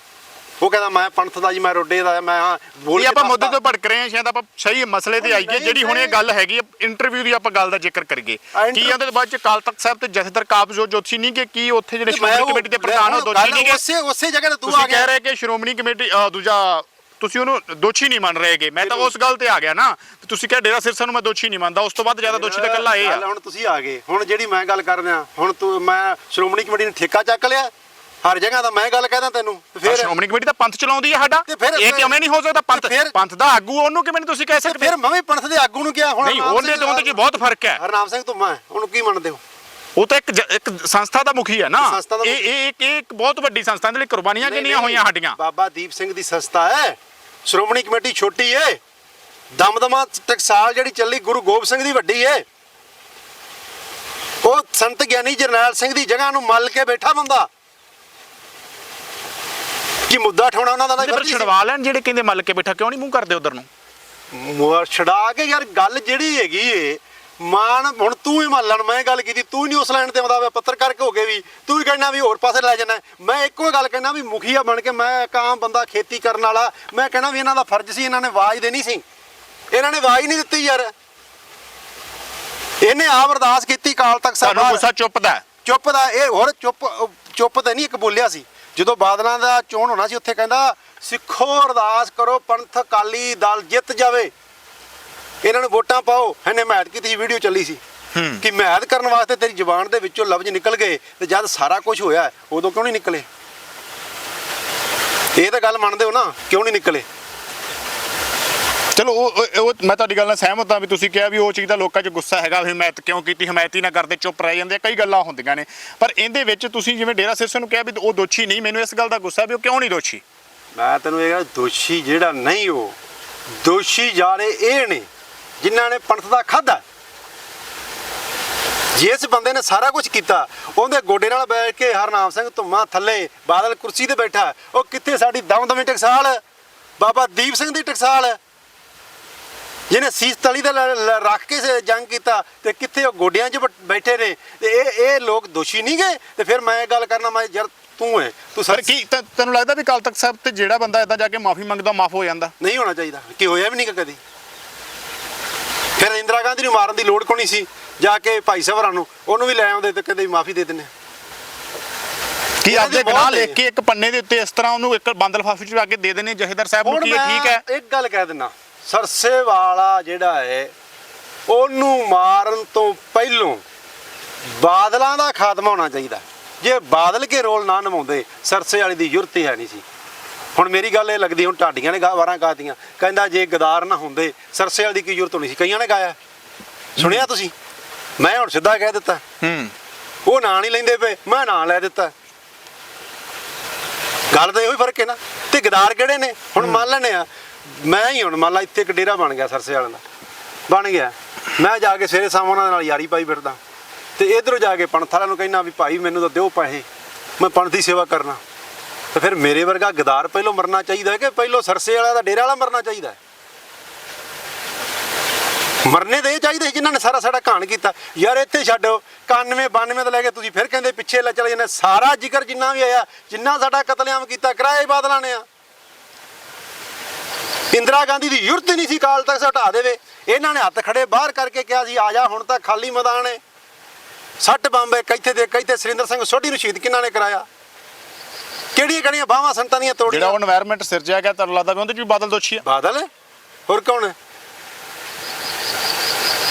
ਉਹ? ਕਹਿੰਦਾ ਮੈਂ ਪੰਥ ਦਾ ਜੀ ਮੈਂ ਰੋਡੇ ਦਾ ਮੈਂ ਹਾਂ ਬੋਲ ਇਹ ਕੇ ਆਪਾਂ ਮੁੱਦੇ। ਤੋਂ ਭਟਕ ਰਹੇ ਹਾਂ ਸ਼ਾਇਦ ਆਪਾਂ ਸਹੀ ਮਸਲੇ ਤੇ ਆਈਏ ਜਿਹੜੀ ਹੁਣ ਇਹ ਗੱਲ ਹੈਗੀ ਇੰਟਰਵਿਊ ਦੀ ਆਪਾਂ ਗੱਲ ਦਾ ਜ਼ਿਕਰ ਕਰੀਏ। ਕੀ ਉਹਦੇ ਬਾਅਦ ਚ ਕਾਲ ਤਖਤ ਸਾਹਿਬ ਤੇ ਜਥੇਦਾਰ ਕਾਬਜੋ ਜੋਤਸੀ ਨਹੀਂ ਕਿ ਕੀ ਉੱਥੇ ਜਿਹੜੇ ਸ਼੍ਰੋਮਣੀ ਕਮੇਟੀ ਦੇ ਪ੍ਰਧਾਨ ਉਹ ਦੋਸ਼ੀ ਨਹੀਂ ਗਏ ਉਸੇ ਉਸੇ ਜਗ੍ਹਾ ਤੇ ਤੂੰ ਆ ਤੁਸੀਂ ਗਿਆ। ਕਹਿ ਰਹੇ ਕਿ ਸ਼੍ਰੋਮਣੀ ਕਮੇਟੀ ਦੂਜਾ ਤੁਸੀਂ ਉਹਨੂੰ ਦੋਸ਼ੀ ਨਹੀਂ ਮੰਨ ਰਹੇਗੇ ਮੈਂ ਤਾਂ ਉਸ ਗੱਲ ਤੇ ਆ ਗਿਆ ਨਾ। ਤੁਸੀਂ ਕਿਹਾ ਡੇਰਾ ਸਿਰਸਾ ਨੂੰ ਮੈਂ ਦੋਸ਼ੀ ਨਹੀਂ ਮੰਨਦਾ। ਉਸ ਤੋਂ ਬਾਅਦ ਜ਼ਿਆਦਾ ਦੋਸ਼ੀ ਤਾਂ ਇਕੱਲਾ ਇਹ ਆ। ਹੁਣ ਤੁਸੀਂ ਆ ਗਏ। ਹੁਣ ਜਿਹੜੀ ਮੈਂ ਗੱਲ ਕਰ ਰਿਹਾ ਹੁਣ ਤੂੰ ਮੈਂ ਸ਼੍ਰੋਮਣੀ ਕਮੇਟੀ ਨੇ ਠੇਕਾ ਚੱਕ ਲਿਆ। ਹਰ ਜਗ੍ਹਾ ਦਾ ਮੈਂ ਗੱਲ ਕਹਿਦਾ ਤੈਨੂੰ ਤੇ ਫਿਰ ਫਿਰ ਸ਼੍ਰੋਮਣੀ ਕਮੇਟੀ ਤਾਂ ਪੰਥ ਚਲਾਉਂਦੀ ਹੈ ਸਾਡਾ। ਤੇ ਫਿਰ- ਇਹ ਕਿਵੇਂ ਨਹੀਂ ਹੋ ਸਕਦਾ ਪੰਥ? ਤੇ ਫਿਰ- ਪੰਥ ਦਾ ਆਗੂ ਉਹਨੂੰ ਕਿਵੇਂ ਨਹੀਂ ਤੁਸੀਂ ਕਹਿ ਤੇ ਸਕਦੇ? ਫਿਰ ਮੈਂ ਵੀ ਪੰਥ ਦੇ ਆਗੂ ਨੂੰ ਕਿਹਾ ਹੁਣ ਨਹੀਂ ਹਰਨਾਮ ਉਹਦੇ ਸਿੰਘ ਤੇ ਉਹਦੇ 'ਚ ਬਹੁਤ ਫ਼ਰਕ ਹੈ। ਹਰਨਾਮ ਸਿੰਘ ਧੁੰਮਾ ਹੈ, ਉਹਨੂੰ ਕੀ ਮੰਨਦੇ ਹੋ? ਉਹ ਤਾਂ ਇੱਕ ਜ- ਇੱਕ ਸੰਸਥਾ ਦਾ ਮੁਖੀ ਹੈ ਨਾ। ਸੰਸਥਾ ਦਾ ਇਹ ਮੁਖੀ। ਇਹ ਇੱਕ ਇਹ ਇੱਕ ਬਹੁਤ ਵੱਡੀ ਸੰਸਥਾ ਦੇ ਲਈ ਕੁਰਬਾਨੀਆਂ ਕਿੰਨੀਆਂ ਹੋਈਆਂ ਸਾਡੀਆਂ? ਬਾਬਾ ਦੀਪ ਸਿੰਘ ਦੀ ਸੰਸਥਾ ਹੈ। ਸ਼੍ਰੋਮਣੀ ਕਮੇਟੀ ਛੋਟੀ ਏ। ਦਮਦਮਾ ਟਕਸਾਲ ਜਿਹੜੀ ਚੱਲੀ ਗੁਰੂ ਗੋਬਿੰਦ ਸਿੰਘ ਦੀ ਵੱਡੀ ਏ। ਉਹ ਸੰਤ ਗਿਆਨੀ ਜਰਨੈਲ ਸਿੰਘ ਦੀ ਜਗ੍ਹਾ ਨੂੰ ਮੱਲ ਕੇ ਬੈਠਾ ਬੰਦਾ। ਕੀ ਮੁੱਦਾ ਠਾਉਣਾ ਉਹਨਾਂ ਦਾ ਤੇ ਫਿਰ ਸੀ? ਛਡਵਾ ਲੈਣ ਜਿਹੜੇ ਕਹਿੰਦੇ ਮੱਲ ਕੇ ਬੈਠਾ ਕਿਉਂ ਨਹੀਂ ਮੂੰਹ ਕਰਦੇ ਉਧਰ ਨੂੰ? ਮੋਰ ਛਡਾ ਕੇ ਯਾਰ ਗੱਲ ਜਿਹੜੀ ਹੈਗੀ ਏ ਮਾਨ ਹੁਣ ਤੂੰ ਹੀ ਮੰਨ ਲੈਣ ਮੈਂ ਗੱਲ ਕੀਤੀ ਤੂੰ ਹੀ ਨਹੀਂ ਉਸ ਲਾਈਨ ਤੇ ਆਉਂਦਾ ਵੇ ਪੱਤਰਕਾਰ ਕੇ ਹੋ ਕੇ ਵੀ ਤੂੰ ਹੀ ਕਹਿਣਾ ਵੀ ਹੋਰ ਪਾਸੇ ਲੈ ਜਾਣਾ। ਮੈਂ ਇੱਕੋ ਗੱਲ ਕਹਿਣਾ ਵੀ ਮੁਖੀਆ ਬਣ ਕੇ ਮੈਂ ਇੱਕ ਆਮ ਬੰਦਾ ਖੇਤੀ ਕਰਨ ਵਾਲਾ ਮੈਂ ਕਹਿਣਾ ਵੀ ਇਹਨਾਂ ਦਾ ਫਰਜ਼ ਸੀ ਇਹਨਾਂ ਨੇ ਆਵਾਜ਼ ਦੇਣੀ ਸੀ। ਇਹਨਾਂ ਨੇ ਆਵਾਜ਼ ਨਹੀਂ ਦਿੱਤੀ ਯਾਰ। ਇਹਨੇ ਆਪ ਅਰਦਾਸ ਕੀਤੀ ਕਾਲ ਤੱਕ ਤੁਹਾਨੂੰ ਸਾਹਿਬ ਗੁੱਸਾ ਚੁੱਪਦਾ ਹੈ। ਚੁੱਪ ਦਾ ਇਹ ਹੋਰ ਚੁੱਪ ਚੁੱਪ ਤੇ ਨਹੀਂ ਇੱਕ ਬੋਲਿਆ ਸੀ। ਜਦੋਂ ਬਾਦਲਾਂ ਦਾ ਚੋਣ ਹੋਣਾ ਸੀ ਉੱਥੇ ਕਹਿੰਦਾ ਸਿੱਖੋ ਅਰਦਾਸ ਕਰੋ ਪੰਥ ਅਕਾਲੀ ਦਲ ਜਿੱਤ ਜਾਵੇ। ਇਹਨਾਂ ਨੂੰ ਵੋਟਾਂ ਪਾਓ। ਇਹਨੇ ਹਮਾਇਤ ਕੀਤੀ ਸੀ ਵੀਡੀਓ ਚੱਲੀ ਸੀ। ਕਿ ਹਮਾਇਤ ਕਰਨ ਵਾਸਤੇ ਤੇਰੀ ਜ਼ੁਬਾਨ ਦੇ ਵਿੱਚੋਂ ਲਫ਼ਜ਼ ਨਿਕਲ ਗਏ ਤੇ ਜਦ ਸਾਰਾ ਕੁਝ ਹੋਇਆ ਉਦੋਂ ਕਿਉਂ ਨਹੀਂ ਨਿਕਲੇ? ਇਹ ਤਾਂ ਗੱਲ ਮੰਨਦੇ ਹੋ ਨਾ ਕਿਉਂ ਨਹੀਂ ਨਿਕਲੇ? ਚਲੋ ਉਹ ਉਹ- ਮੈਂ ਤੁਹਾਡੀ ਗੱਲ ਨਾਲ ਸਹਿਮਤ ਹਾਂ ਵੀ ਤੁਸੀਂ ਕਿਹਾ ਵੀ ਉਹ ਚੀਜ਼ ਦਾ ਲੋਕਾਂ 'ਚ ਗੁੱਸਾ ਹੈਗਾ ਵੀ ਹਮਾਇਤ ਕਿਉਂ ਕੀਤੀ ਹਮਾਇਤ ਹੀ ਨਾ ਕਰਦੇ ਚੁੱਪ ਰਹਿ ਜਾਂਦੇ ਆ, ਕਈ ਗੱਲਾਂ ਹੁੰਦੀਆਂ ਨੇ। ਪਰ ਇਹਦੇ ਵਿੱਚ ਤੁਸੀਂ ਜਿਵੇਂ ਡੇਰਾ ਸਿਰਸੇ ਨੂੰ ਕਿਹਾ ਵੀ ਉਹ ਦੋਸ਼ੀ ਨਹੀਂ ਮੈਨੂੰ ਇਸ ਗੱਲ ਦਾ ਗੁੱਸਾ ਵੀ ਉਹ ਕਿਉਂ ਨਹੀਂ ਦੋਸ਼ੀ? ਮੈਂ ਤੈਨੂੰ ਇਹ ਕਹਿੰਦਾ ਦੋਸ਼ੀ ਜਿਹੜਾ ਨਹੀਂ ਉਹ ਦੋਸ਼ੀ ਜਾਰੇ ਇਹ ਨੇ ਜਿਨ੍ਹਾਂ ਨੇ ਪੰਥ ਦਾ ਖਾਦਾ ਜਿਸ ਬੰਦੇ ਨੇ ਸਾਰਾ ਕੁਝ ਕੀਤਾ ਉਹਦੇ ਗੋਡੇ ਨਾਲ ਬੈਠ ਕੇ ਹਰਨਾਮ ਸਿੰਘ ਧੁੰਮਾ ਥੱਲੇ ਬਾਦਲ ਕੁਰਸੀ ਤੇ ਬੈਠਾ ਉਹ ਕਿੱਥੇ ਸਾਡੀ ਦਮਦਮੀ ਟਕਸਾਲ? ਬਾਬਾ ਦੀਪ ਸਿੰਘ ਦੀ ਟਕਸਾਲ? ਜਿਹਨੇ ਸੀਸ ਤਲੀ ਲ- ਰੱਖ ਕੇ ਜੰਗ ਕੀਤਾ ਤੇ ਕਿੱਥੇ ਉਹ ਗੋਡਿਆਂ 'ਚ ਬੈਠੇ ਨੇ? ਤੇ ਇਹ ਇਹ ਲੋਕ ਦੋਸ਼ੀ ਨਹੀਂ ਗਏ? ਤੇ ਫਿਰ ਮੈਂ ਇਹ ਗੱਲ ਕਰਨਾ ਮੈਂ ਯਾਰ ਤੂੰ ਹੈ ਤੂੰ ਸਰ ਕੀ ਤੈਨੂੰ ਲੱਗਦਾ ਵੀ ਕੱਲ ਤੱਕ ਸਾਹਿਬ ਤੇ ਜਿਹੜਾ ਬੰਦਾ ਇਦਾਂ ਜਾ ਕੇ ਮਾਫੀ ਮੰਗਦਾ ਮਾਫ ਹੋ ਜਾਂਦਾ? ਨਹੀਂ ਹੋਣਾ ਚਾਹੀਦਾ। ਕਿ ਹੋਇਆ ਵੀ ਨਹੀਂ ਕਦੀ? ਫਿਰ ਇੰਦਰਾ ਗਾਂਧੀ ਨੂੰ ਮਾਰਨ ਦੀ ਲੋੜ ਕੋਈ ਨਹੀਂ ਸੀ? ਜਾ ਕੇ ਭਾਈ ਸਵਰਾਂ ਨੂੰ ਉਹਨੂੰ ਵੀ ਲੈ ਆਉਂਦੇ ਤੇ ਕਦੇ ਮਾਫੀ ਦੇ ਦਿੰਦੇ ਕੀ ਆਪਦੇ ਦੀ ਗੁਨਾਹ ਲਿਖ। ਕੇ ਇੱਕ ਪੰਨੇ ਦੇ ਉੱਤੇ ਇਸ ਤਰ੍ਹਾਂ ਉਹਨੂੰ ਇੱਕ ਬੰਦ ਲਿਫਾਫੇ 'ਚ ਪਾ ਕੇ ਦੇ ਦੇਣੇ ਜਹੇਦਾਰ ਸਾਹਿਬ ਨੂੰ ਕੀ ਠੀਕ ਹੈ? ਇੱਕ ਗੱਲ ਕਹਿ ਦਿੰਨਾ ਸਰਸੇ ਵਾਲਾ ਜਿਹੜਾ ਹੈ ਉਹਨੂੰ ਮਾਰਨ ਤੋਂ ਪਹਿਲੋਂ ਬਾਦਲਾਂ ਦਾ ਖਾਤਮਾ ਹੋਣਾ ਚਾਹੀਦਾ। ਜੇ ਬਾਦਲ ਕੇ ਰੋਲ ਨਾ ਨਿਭਾਉਂਦੇ ਸਰਸੇ ਵਾਲੀ ਦੀ ਜ਼ਰੂਰਤ ਹੀ ਹੈ ਨਹੀਂ ਸੀ। ਹੁਣ ਮੇਰੀ ਗੱਲ ਇਹ ਲੱਗਦੀ ਹੁਣ ਢਾਡੀਆਂ ਨੇ ਵਾਰਾਂ ਗਾਤੀਆਂ ਕਹਿੰਦਾ ਜੇ ਗਦਾਰ ਨਾ ਹੁੰਦੇ ਸਰਸੇ ਵਾਲੀ ਦੀ ਕੀ ਜ਼ਰੂਰਤ ਹੋਣੀ ਸੀ। ਕਈਆਂ ਨੇ ਗਾਇਆ। ਸੁਣਿਆ ਤੁਸੀਂ? ਮੈਂ ਹੁਣ ਸਿੱਧਾ ਕਹਿ ਦਿੱਤਾ। ਹੂੰ। ਉਹ ਨਾਂ ਨਹੀਂ ਲੈਂਦੇ ਪਏ ਮੈਂ ਨਾਂ ਲੈ ਦਿੱਤਾ। ਗੱਲ ਤਾਂ ਇਹੋ ਹੀ ਫ਼ਰਕ ਹੈ ਨਾ। ਤੇ ਗਦਾਰ ਕਿਹੜੇ ਨੇ? ਹੁਣ ਮੰਨ ਲੈਣੇ ਆ ਮੈਂ ਹੀ ਹੁਣ ਮੰਨ ਲਾ ਇੱਥੇ ਇੱਕ ਡੇਰਾ ਬਣ ਗਿਆ ਸਰਸੇ ਵਾਲਿਆਂ ਦਾ। ਬਣ ਗਿਆ। ਮੈਂ ਜਾ ਕੇ ਸਵੇਰੇ ਸ਼ਾਮ ਉਹਨਾਂ ਨਾਲ ਯਾਰੀ ਪਾਈ ਫਿਰਦਾ। ਤੇ ਇਧਰੋਂ ਜਾ ਕੇ ਪੰਥ ਵਾਲਿਆਂ ਨੂੰ ਕਹਿੰਦਾ ਵੀ ਭਾਈ ਮੈਨੂੰ ਤਾਂ ਦਿਓ ਪੈਸੇ, ਮੈਂ ਪੰਥ ਦੀ ਸੇਵਾ ਕਰਨਾ। ਤੇ ਫਿਰ ਮੇਰੇ ਵਰਗਾ ਗਦਾਰ ਪਹਿਲੋਂ ਮਰਨਾ ਚਾਹੀਦਾ ਕਿ ਪਹਿਲੋਂ ਸਰਸੇ ਵਾਲਾ ਦਾ ਡੇਰਾ ਵਾਲਾ ਮਰਨਾ ਚਾਹੀਦਾ ਹੈ? ਮਰਨੇ ਦੇ ਚਾਹੀਦੇ ਸੀ ਜਿਨ੍ਹਾਂ ਨੇ ਸਾਰਾ ਸਾਡਾ ਘਾਣ ਕੀਤਾ। ਯਾਰ ਇੱਥੇ ਛੱਡੋ 91 92 ਤੋਂ ਲੈ ਕੇ ਤੁਸੀਂ ਫਿਰ ਕਹਿੰਦੇ ਪਿੱਛੇ ਲੈ ਚਲੇ ਜਾਂਦੇ। ਸਾਰਾ ਜ਼ਿਕਰ ਜਿੰਨਾ ਵੀ ਆਇਆ, ਜਿੰਨਾ ਸਾਡਾ ਕਤਲੇਆਮ ਕੀਤਾ, ਕਰਾਏ ਬਾਦਲਾਂ ਨੇ ਆ। ਇੰਦਰਾ ਗਾਂਧੀ ਦੀ ਯੁਰਤ ਨਹੀਂ ਸੀ ਕਾਲ ਤੱਕ ਹਟਾ ਦੇਵੇ। ਇਹਨਾਂ ਨੇ ਹੱਥ ਖੜੇ ਬਾਹਰ ਕਰਕੇ ਕਿਹਾ ਸੀ ਆ ਜਾ ਹੁਣ ਤਾਂ ਖਾਲੀ ਮੈਦਾਨ ਹੈ ਸੱਟ ਬੰਬ ਕਿੱਥੇ ਦੇ ਕਿੱਥੇ ਸਰਿੰਦਰ ਸਿੰਘ ਸੋਢੀ ਨੂੰ ਸ਼ਹੀਦ ਕਿਹਨਾਂ ਨੇ ਕਰਾਇਆ? ਕਿਹੜੀਆਂ ਕਿਹੜੀਆਂ ਬਾਹਾਂ ਸੰਤਾਂ ਦੀਆਂ ਤੋੜੀਆਂ? ਜਿਹੜਾ ਉਹ ਸਿਰਜਿਆ ਗਿਆ ਤੁਹਾਨੂੰ ਲੱਗਦਾ ਵੀ ਚ ਵੀ ਬਾਦਲ ਦੋਸ਼ੀ ਆ? ਬਾਦਲ? ਹੋਰ ਕੌਣ ਹੈ?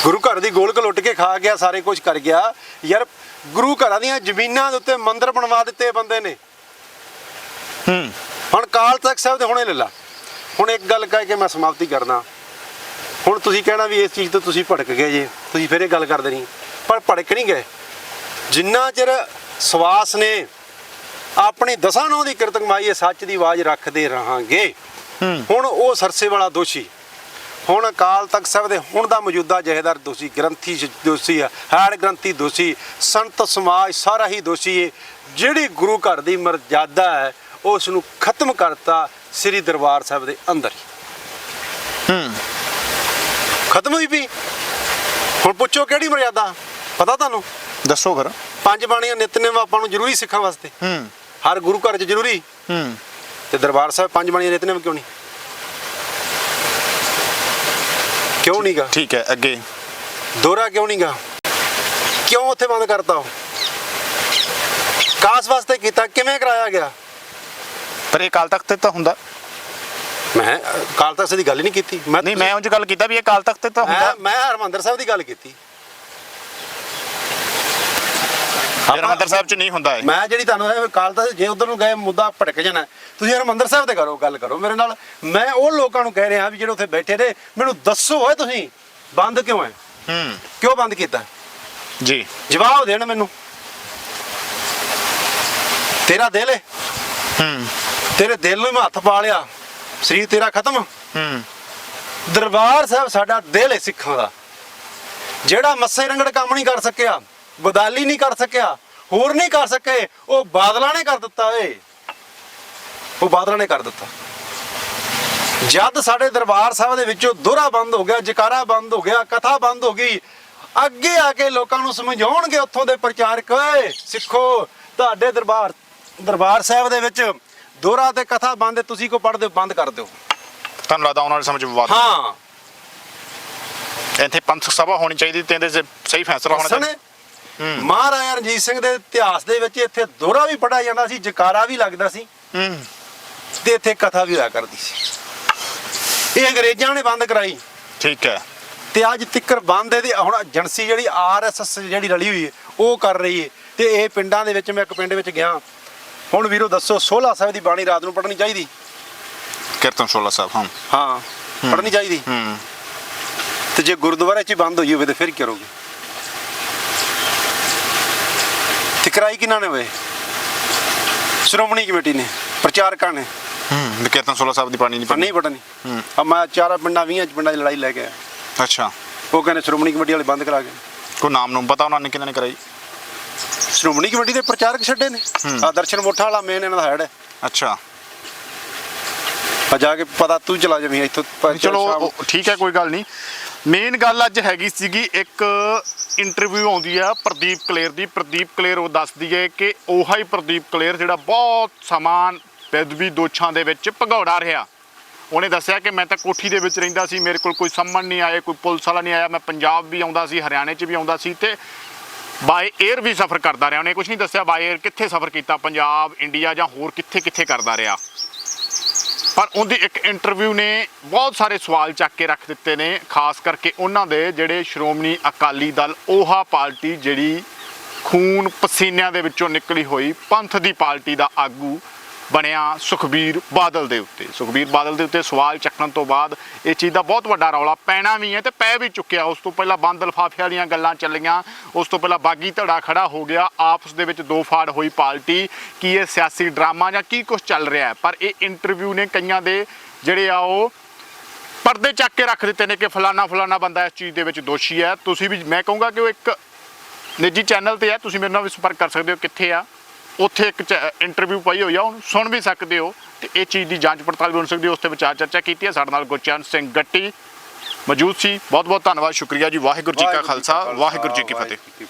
ਗੁਰੂ ਘਰ ਦੀ ਗੋਲਕ ਲੁੱਟ ਕੇ ਖਾ ਗਿਆ ਸਾਰੇ ਕੁਝ ਕਰ ਗਿਆ। ਯਾਰ ਗੁਰੂ ਘਰਾਂ ਦੀਆਂ ਜ਼ਮੀਨਾਂ ਦੇ ਉੱਤੇ ਮੰਦਿਰ ਬਣਵਾ ਦਿੱਤੇ ਬੰਦੇ ਨੇ। ਹੂੰ। ਹੁਣ ਕਾਲ ਤਖਤ ਸਾਹਿਬ ਦੇ ਹੁਣੇ ਲੈ ਲਾ। ਹੁਣ ਇੱਕ ਗੱਲ ਕਹਿ ਕੇ ਮੈਂ ਸਮਾਪਤੀ ਕਰਦਾ। ਹੁਣ ਤੁਸੀਂ ਕਹਿਣਾ ਵੀ ਇਸ ਚੀਜ਼ ਤੋਂ ਤੁਸੀਂ ਭੜਕ ਗਏ ਜੇ ਤੁਸੀਂ ਫਿਰ ਇਹ ਗੱਲ ਕਰਦੇ ਨਹੀਂ। ਪਰ ਭੜਕ ਨਹੀਂ ਗਏ। ਜਿੰਨਾ ਚਿਰ ਸਵਾਸ ਨੇ ਆਪਣੀ ਦਸਾਂ ਨੌ ਦੀ ਕਿਰਤ ਕਮਾਈ ਇਹ ਸੱਚ ਦੀ ਆਵਾਜ਼ ਰੱਖਦੇ ਰਹਾਂਗੇ। ਹੁਣ ਉਹ ਸਰਸੇ ਵਾਲਾ ਦੋਸ਼ੀ ਹੁਣ ਅਕਾਲ ਤਖਤ ਸਾਹਿਬ ਦੇ ਹੁਣ ਦਾ ਮੌਜੂਦਾ ਜਹੇਦਾਰ ਦੋਸ਼ੀ ਗ੍ਰੰਥੀ ਦੋਸ਼ੀ ਆ ਹਾੜ ਗ੍ਰੰਥੀ ਦੋਸ਼ੀ ਸੰਤ ਸਮਾਜ ਸਾਰਾ ਹੀ ਦੋਸ਼ੀ ਹੈ ਜਿਹੜੀ ਗੁਰੂ ਘਰ ਦੀ ਮਰਜ਼ਾਦਾ ਹੈ ਉਸ ਨੂੰ ਖਤਮ ਕਰਤਾ ਸ੍ਰੀ ਦਰਬਾਰ ਸਾਹਿਬ ਦੇ ਅੰਦਰ ਹੀ। ਹੂੰ। ਖਤਮ ਹੋਈ ਵੀ। ਹੁਣ ਪੁੱਛੋ ਕਿਹੜੀ ਮਰਜ਼ਾਦਾ ਪਤਾ ਤੁਹਾਨੂੰ? ਦੱਸੋ ਫਿਰ। ਪੰਜ ਬਾਣੀਆਂ ਨਿਤਨੇਮ ਆਪਾਂ ਨੂੰ ਜ਼ਰੂਰੀ ਸਿੱਖਣ ਵਾਸਤੇ। ਹੂੰ। ਹਰ ਗੁਰੂ ਘਰ 'ਚ ਜ਼ਰੂਰੀ। ਹੂੰ। ਤੇ ਦਰਬਾਰ ਸਾਹਿਬ ਪੰਜ ਬਾਣੀਆਂ ਨਿਤਨੇਮ ਕਿਉਂ ਨਹੀਂ? ਕਿਉਂ ਨਹੀਂਗਾ? ਠੀਕ ਹੈ ਅੱਗੇ। ਦੋਹਰਾ ਕਿਉਂ ਨਹੀਂਗਾ? ਕਿਉਂ ਉੱਥੇ ਬੰਦ ਕਰਤਾ ਉਹ? ਕਾਸ ਵਾਸਤੇ ਕੀਤਾ? ਕਿਵੇਂ ਕਰਾਇਆ ਗਿਆ? ਪਰ ਇਹ ਕਾਲ ਤਖਤ ਤੇ ਤਾਂ ਹੁੰਦਾ। ਮੈਂ ਕਾਲ ਤਖਤ ਦੀ ਗੱਲ ਹੀ ਨਹੀਂ ਕੀਤੀ। ਮੈਂ ਨਹੀਂ ਮੈਂ ਉਂਝ ਗੱਲ ਕੀਤਾ ਵੀ ਇਹ ਕਾਲ ਤਖਤ ਤੇ ਤਾਂ ਹੁੰਦਾ। ਮੈਂ ਹਰਮੰਦਰ ਸਾਹਿਬ ਦੀ ਗੱਲ ਕੀਤੀ। ਹਰਿਮੰਦਰ ਸਾਹਿਬ 'ਚ ਨਹੀਂ ਹੁੰਦਾ ਇਹ। ਮੈਂ ਜਿਹੜੀ ਤੁਹਾਨੂੰ ਇਹ ਕਾਲ ਤਖਤ ਜੇ ਉਧਰ ਨੂੰ ਗਏ ਮੁੱਦਾ ਭੜਕ ਜਾਣਾ। ਤੁਸੀਂ ਹਰਮੰਦਰ ਸਾਹਿਬ ਤੇ ਕਰੋ ਗੱਲ ਕਰੋ। ਮੇਰੇ ਨਾਲ ਮੈਂ ਉਹ ਲੋਕਾਂ ਨੂੰ ਕਹਿ ਰਿਹਾ ਵੀ ਜਿਹੜੇ ਉੱਥੇ ਬੈਠੇ ਨੇ ਮੈਨੂੰ ਦੱਸੋ ਓਏ ਤੁਸੀਂ ਬੰਦ ਕਿਉਂ ਹੈ? ਹੂੰ। ਕਿਉਂ ਬੰਦ ਕੀਤਾ? ਜੀ। ਜਵਾਬ ਦੇਣ ਮੈਨੂੰ। ਤੇਰਾ ਦਿਲ ਹੈ ਹੂੰ। ਤੇਰੇ ਦਿਲ ਨੂੰ ਮੈਂ ਹੱਥ ਪਾ ਲਿਆ। ਸਰੀਰ ਤੇਰਾ ਖਤਮ। ਹੂੰ। ਦਰਬਾਰ ਸਾਹਿਬ ਸਾਡਾ ਦਿਲ ਹੈ ਸਿੱਖਾਂ ਦਾ। ਜਿਹੜਾ ਮੱਸੇ ਰੰਗੜ ਕੰਮ ਨਹੀਂ ਕਰ ਸਕਿਆ ਬਦਾਲੀ ਨਹੀਂ ਕਰ ਸਕਿਆ ਹੋਰ ਨਹੀਂ ਕਰ ਸਕੇ ਉਹ ਬਾਦਲਾਂ ਨੇ ਕਰ ਦਿੱਤਾ ਏ। ਉਹ ਬਾਦਲਾਂ ਨੇ ਕਰ ਦਿੱਤਾ। ਜਦ ਸਾਡੇ ਦਰਬਾਰ ਸਾਹਿਬ ਦੇ ਵਿੱਚੋਂ ਦੋਹਰਾ ਬੰਦ ਹੋ ਗਿਆ ਜਕਾਰਾ ਬੰਦ ਹੋ ਗਿਆ ਕਥਾ ਬੰਦ ਹੋ ਗਈ ਅੱਗੇ ਆ ਕੇ ਲੋਕਾਂ ਨੂੰ ਸਮਝਾਉਣਗੇ ਉੱਥੋਂ ਦੇ ਪ੍ਰਚਾਰਕ ਓਏ ਸਿੱਖੋ ਤੁਹਾਡੇ ਦਰਬਾਰ ਦਰਬਾਰ ਸਾਹਿਬ ਦੇ ਵਿੱਚ ਦੋਹਰਾ ਤੇ ਕਥਾ ਬੰਦ ਤੁਸੀਂ ਕੋ ਪੜਦੇ ਬੰਦ ਕਰ ਦਿਓ। ਤੁਹਾਨੂੰ ਲੱਗਦਾ ਉਹਨਾਂ ਨਾਲ ਸਮਝ ਵਿਵਾਦ ਹਾਂ? ਇੱਥੇ ਪੰਥ ਸਭਾ ਹੋਣੀ ਚਾਹੀਦੀ ਤੇ ਇਹਦੇ 'ਚ ਸਹੀ ਫੈਸਲਾ ਹੋਣਾ ਚਾਹੀਦਾ। ਹੂੰ। ਮਹਾਰਾਜਾ ਰਣਜੀਤ ਸਿੰਘ ਦੇ ਇਤਿਹਾਸ ਦੇ ਵਿੱਚ ਇੱਥੇ ਦੋਹਰਾ ਵੀ ਪੜਿਆ ਜਾਂਦਾ ਸੀ ਜਕਾਰਾ ਵੀ ਲੱਗਦਾ ਸੀ। ਹੂੰ। ਤੇ ਇੱਥੇ ਕਥਾ ਵੀ ਹੋਇਆ ਕਰਦੀ ਸੀ। ਇਹ ਅੰਗਰੇਜ਼ਾਂ ਨੇ ਬੰਦ ਕਰਾਈ। ਠੀਕ ਹੈ। ਤੇ ਅੱਜ ਤਿੱਕਰ ਬੰਦ ਇਹਦੀ ਹੁਣ ਏਜੰਸੀ ਜਿਹੜੀ ਆਰਐਸਐਸ ਜਿਹੜੀ ਰਲੀ ਹੋਈ ਹੈ ਉਹ ਕਰ ਰਹੀ ਹੈ। ਤੇ ਇਹ ਪਿੰਡਾਂ ਦੇ ਵਿੱਚ ਮੈਂ ਇੱਕ ਪਿੰਡ ਵਿੱਚ ਗਿਆ। ਹੁਣ ਵੀਰੋ ਦੱਸੋ 16 ਸਾਹਿਬ ਦੀ ਬਾਣੀ ਰਾਤ ਨੂੰ ਪੜ੍ਹਨੀ ਚਾਹੀਦੀ? ਕੀਰਤਨ ਸ਼ੋਲਾ ਸਾਹਿਬ ਹਾਂ। ਹਾਂ ਪੜ੍ਹਨੀ ਚਾਹੀਦੀ? ਹੂੰ। ਤੇ ਜੇ ਗੁਰਦੁਆਰੇ 'ਚ ਬੰਦ ਹੋਈ ਹੋਵੇ ਤੇ ਫਿਰ ਕੀ ਕਰੋਗੇ? ਤੇ ਕਰਾਈ ਕਿਹਨਾਂ ਨੇ ਹੋਏ ਸ਼੍ਰੋਮਣੀ ਕਮੇਟੀ ਨੇ ਪ੍ਰਚਾਰਕਾਂ ਨੇ। ਹੂੰ ਵੀ ਕੀਰਤਨ ਸ਼ੋਲਾ ਸਾਹਿਬ ਦੀ ਪਾਣੀ ਨਹੀਂ ਨਹੀਂ ਪੜਨੀ ਹੂੰ। ਆ ਮੈਂ ਚਾਰਾਂ ਪਿੰਡਾਂ 20 ਪਿੰਡਾਂ 'ਚ ਲੜਾਈ ਲੈ ਕੇ ਆਇਆ। ਅੱਛਾ। ਉਹ ਕਹਿੰਦੇ ਸ਼੍ਰੋਮਣੀ ਕਮੇਟੀ ਵਾਲੇ ਬੰਦ ਕਰਾ ਗਏ ਕੋਈ ਨਾਮ ਨੂੰ ਪਤਾ ਉਹਨਾਂ ਨੇ ਕਿਹਨਾਂ ਨੇ ਕਰਾਈ? ਸ਼੍ਰੋਮਣੀ ਕਮੇਟੀ ਦੇ ਪ੍ਰਚਾਰਕ ਛੱਡੇ ਨੇ। ਹੂੰ। ਆ ਦਰਸ਼ਨ ਮੋਠਾ ਵਾਲਾ ਮੇਨ ਇਹਨਾਂ ਦਾ ਹੈਡ ਹੈ। ਅੱਛਾ। ਆ ਜਾ ਕੇ ਪਤਾ ਤੂੰ ਚਲਾ ਜਾਵੀਂ ਇੱਥੋਂ ਚਲੋ ਸ਼ਾਮ- ਉਹ ਠੀਕ ਹੈ ਕੋਈ ਗੱਲ ਨਹੀਂ। ਮੇਨ ਗੱਲ ਅੱਜ ਹੈਗੀ ਸੀਗੀ ਇੱਕ ਇੰਟਰਵਿਊ ਆਉਂਦੀ ਆ ਪ੍ਰਦੀਪ ਕਲੇਰ ਦੀ। ਪ੍ਰਦੀਪ ਕਲੇਰ ਉਹ ਦੱਸਦੀ ਹੈ ਕਿ ਉਹੀ ਪ੍ਰਦੀਪ ਕਲੇਰ ਜਿਹੜਾ ਬਹੁਤ ਸਮਾਨ ਬੇਦਬੀ ਦੋਛਾਂ ਦੇ ਵਿੱਚ ਭਗੌੜਾ ਰਿਹਾ। ਉਹਨੇ ਦੱਸਿਆ ਕਿ ਮੈਂ ਤਾਂ ਕੋਠੀ ਦੇ ਵਿੱਚ ਰਹਿੰਦਾ ਸੀ ਮੇਰੇ ਕੋਲ ਕੋਈ ਸੰਮਣ ਨਹੀਂ ਆਏ ਕੋਈ ਪੁਲਿਸ ਵਾਲਾ ਨਹੀਂ ਆਇਆ। ਮੈਂ ਪੰਜਾਬ ਵੀ ਆਉਂਦਾ ਸੀ ਹਰਿਆਣੇ 'ਚ ਵੀ ਆਉਂਦਾ ਸੀ ਤੇ ਬਾਏ 에ਅਰ ਵੀ ਸਫ਼ਰ ਕਰਦਾ ਰਿਹਾ। ਉਹਨੇ ਕੁਝ ਨਹੀਂ ਦੱਸਿਆ। ਬਾਏ 에ਅਰ ਕਿੱਥੇ ਸਫ਼ਰ ਕੀਤਾ? ਪੰਜਾਬ ਇੰਡੀਆ ਜਾਂ ਹੋਰ ਕਿੱਥੇ ਕਿੱਥੇ ਕਰਦਾ ਰਿਹਾ? ਪਰ ਉਹਦੀ ਇੱਕ ਇੰਟਰਵਿਊ ਨੇ ਬਹੁਤ ਸਾਰੇ ਸਵਾਲ ਚੱਕ ਕੇ ਰੱਖ ਦਿੱਤੇ ਨੇ। ਖਾਸ ਕਰਕੇ ਉਹਨਾਂ ਦੇ ਜਿਹੜੇ ਸ਼੍ਰੋਮਣੀ ਅਕਾਲੀ ਦਲ ਉਹਾ ਪਾਰਟੀ ਜਿਹੜੀ ਖੂਨ ਪਸੀਨਿਆਂ ਦੇ ਵਿੱਚੋਂ ਨਿਕਲੀ ਹੋਈ, ਪੰਥ ਦੀ ਪਾਰਟੀ ਦਾ ਆਗੂ ਬਣਿਆ ਸੁਖਬੀਰ ਬਾਦਲ ਦੇ ਉੱਤੇ। ਸੁਖਬੀਰ ਬਾਦਲ ਦੇ ਉੱਤੇ ਸਵਾਲ ਚੱਕਣ ਤੋਂ ਬਾਅਦ ਇਹ ਚੀਜ਼ ਦਾ ਬਹੁਤ ਵੱਡਾ ਰੌਲਾ ਪੈਣਾ ਵੀ ਹੈ ਤੇ ਪੈ ਵੀ ਚੁੱਕਿਆ। ਉਸ ਤੋਂ ਪਹਿਲਾਂ ਬੰਦ ਲਫਾਫੇ ਵਾਲੀਆਂ ਗੱਲਾਂ ਚੱਲੀਆਂ। ਉਸ ਤੋਂ ਪਹਿਲਾਂ ਬਾਗੀ ਧੜਾ ਖੜਾ ਹੋ ਗਿਆ। ਆਪਸ ਦੇ ਵਿੱਚ ਦੋ ਫਾੜ ਹੋਈ ਪਾਰਟੀ। ਕੀ ਇਹ ਸਿਆਸੀ ਡਰਾਮਾ ਜਾਂ ਕੀ ਕੁਝ ਚੱਲ ਰਿਹਾ ਹੈ? ਪਰ ਇਹ ਇੰਟਰਵਿਊ ਨੇ ਕਈਆਂ ਦੇ ਜਿਹੜੇ ਆ ਉਹ ਪਰਦੇ ਚੱਕ ਕੇ ਰੱਖ ਦਿੱਤੇ ਨੇ ਕਿ ਫਲਾਨਾ ਫਲਾਨਾ ਬੰਦਾ ਇਸ ਚੀਜ਼ ਦੇ ਵਿੱਚ ਦੋਸ਼ੀ ਹੈ। ਤੁਸੀਂ ਵੀ, ਮੈਂ ਕਹੂੰਗਾ ਕਿ ਉਹ ਇੱਕ ਨਿੱਜੀ ਚੈਨਲ ਤੇ ਹੈ। ਤੁਸੀਂ ਮੇਰੇ ਨਾਲ ਵੀ ਸੰਪਰਕ ਕਰ ਸਕਦੇ ਹੋ ਕਿੱਥੇ ਆ। ਉੱਥੇ ਇੱਕ ਇੰਟਰਵਿਊ ਪਈ ਹੋਈ ਆ ਉਹਨੂੰ ਸੁਣ ਵੀ ਸਕਦੇ ਹੋ ਤੇ ਇਹ ਚੀਜ਼ ਦੀ ਜਾਂਚ ਪੜਤਾਲ ਵੀ ਹੋ ਸਕਦੀ ਹੈ ਉਸ ਤੇ ਵਿਚਾਰ ਚਰਚਾ ਕੀਤੀ ਹੈ। ਸਾਡੇ ਨਾਲ ਗੁਰਚਰਨ ਸਿੰਘ ਗੱਟੀ ਮੌਜੂਦ ਸੀ। ਬਹੁਤ ਬਹੁਤ ਧੰਨਵਾਦ ਸ਼ੁਕਰੀਆ ਜੀ। ਵਾਹਿਗੁਰੂ ਜੀ ਕਾ ਖਾਲਸਾ ਵਾਹਿਗੁਰੂ ਜੀ ਕੀ ਫਤਿਹ।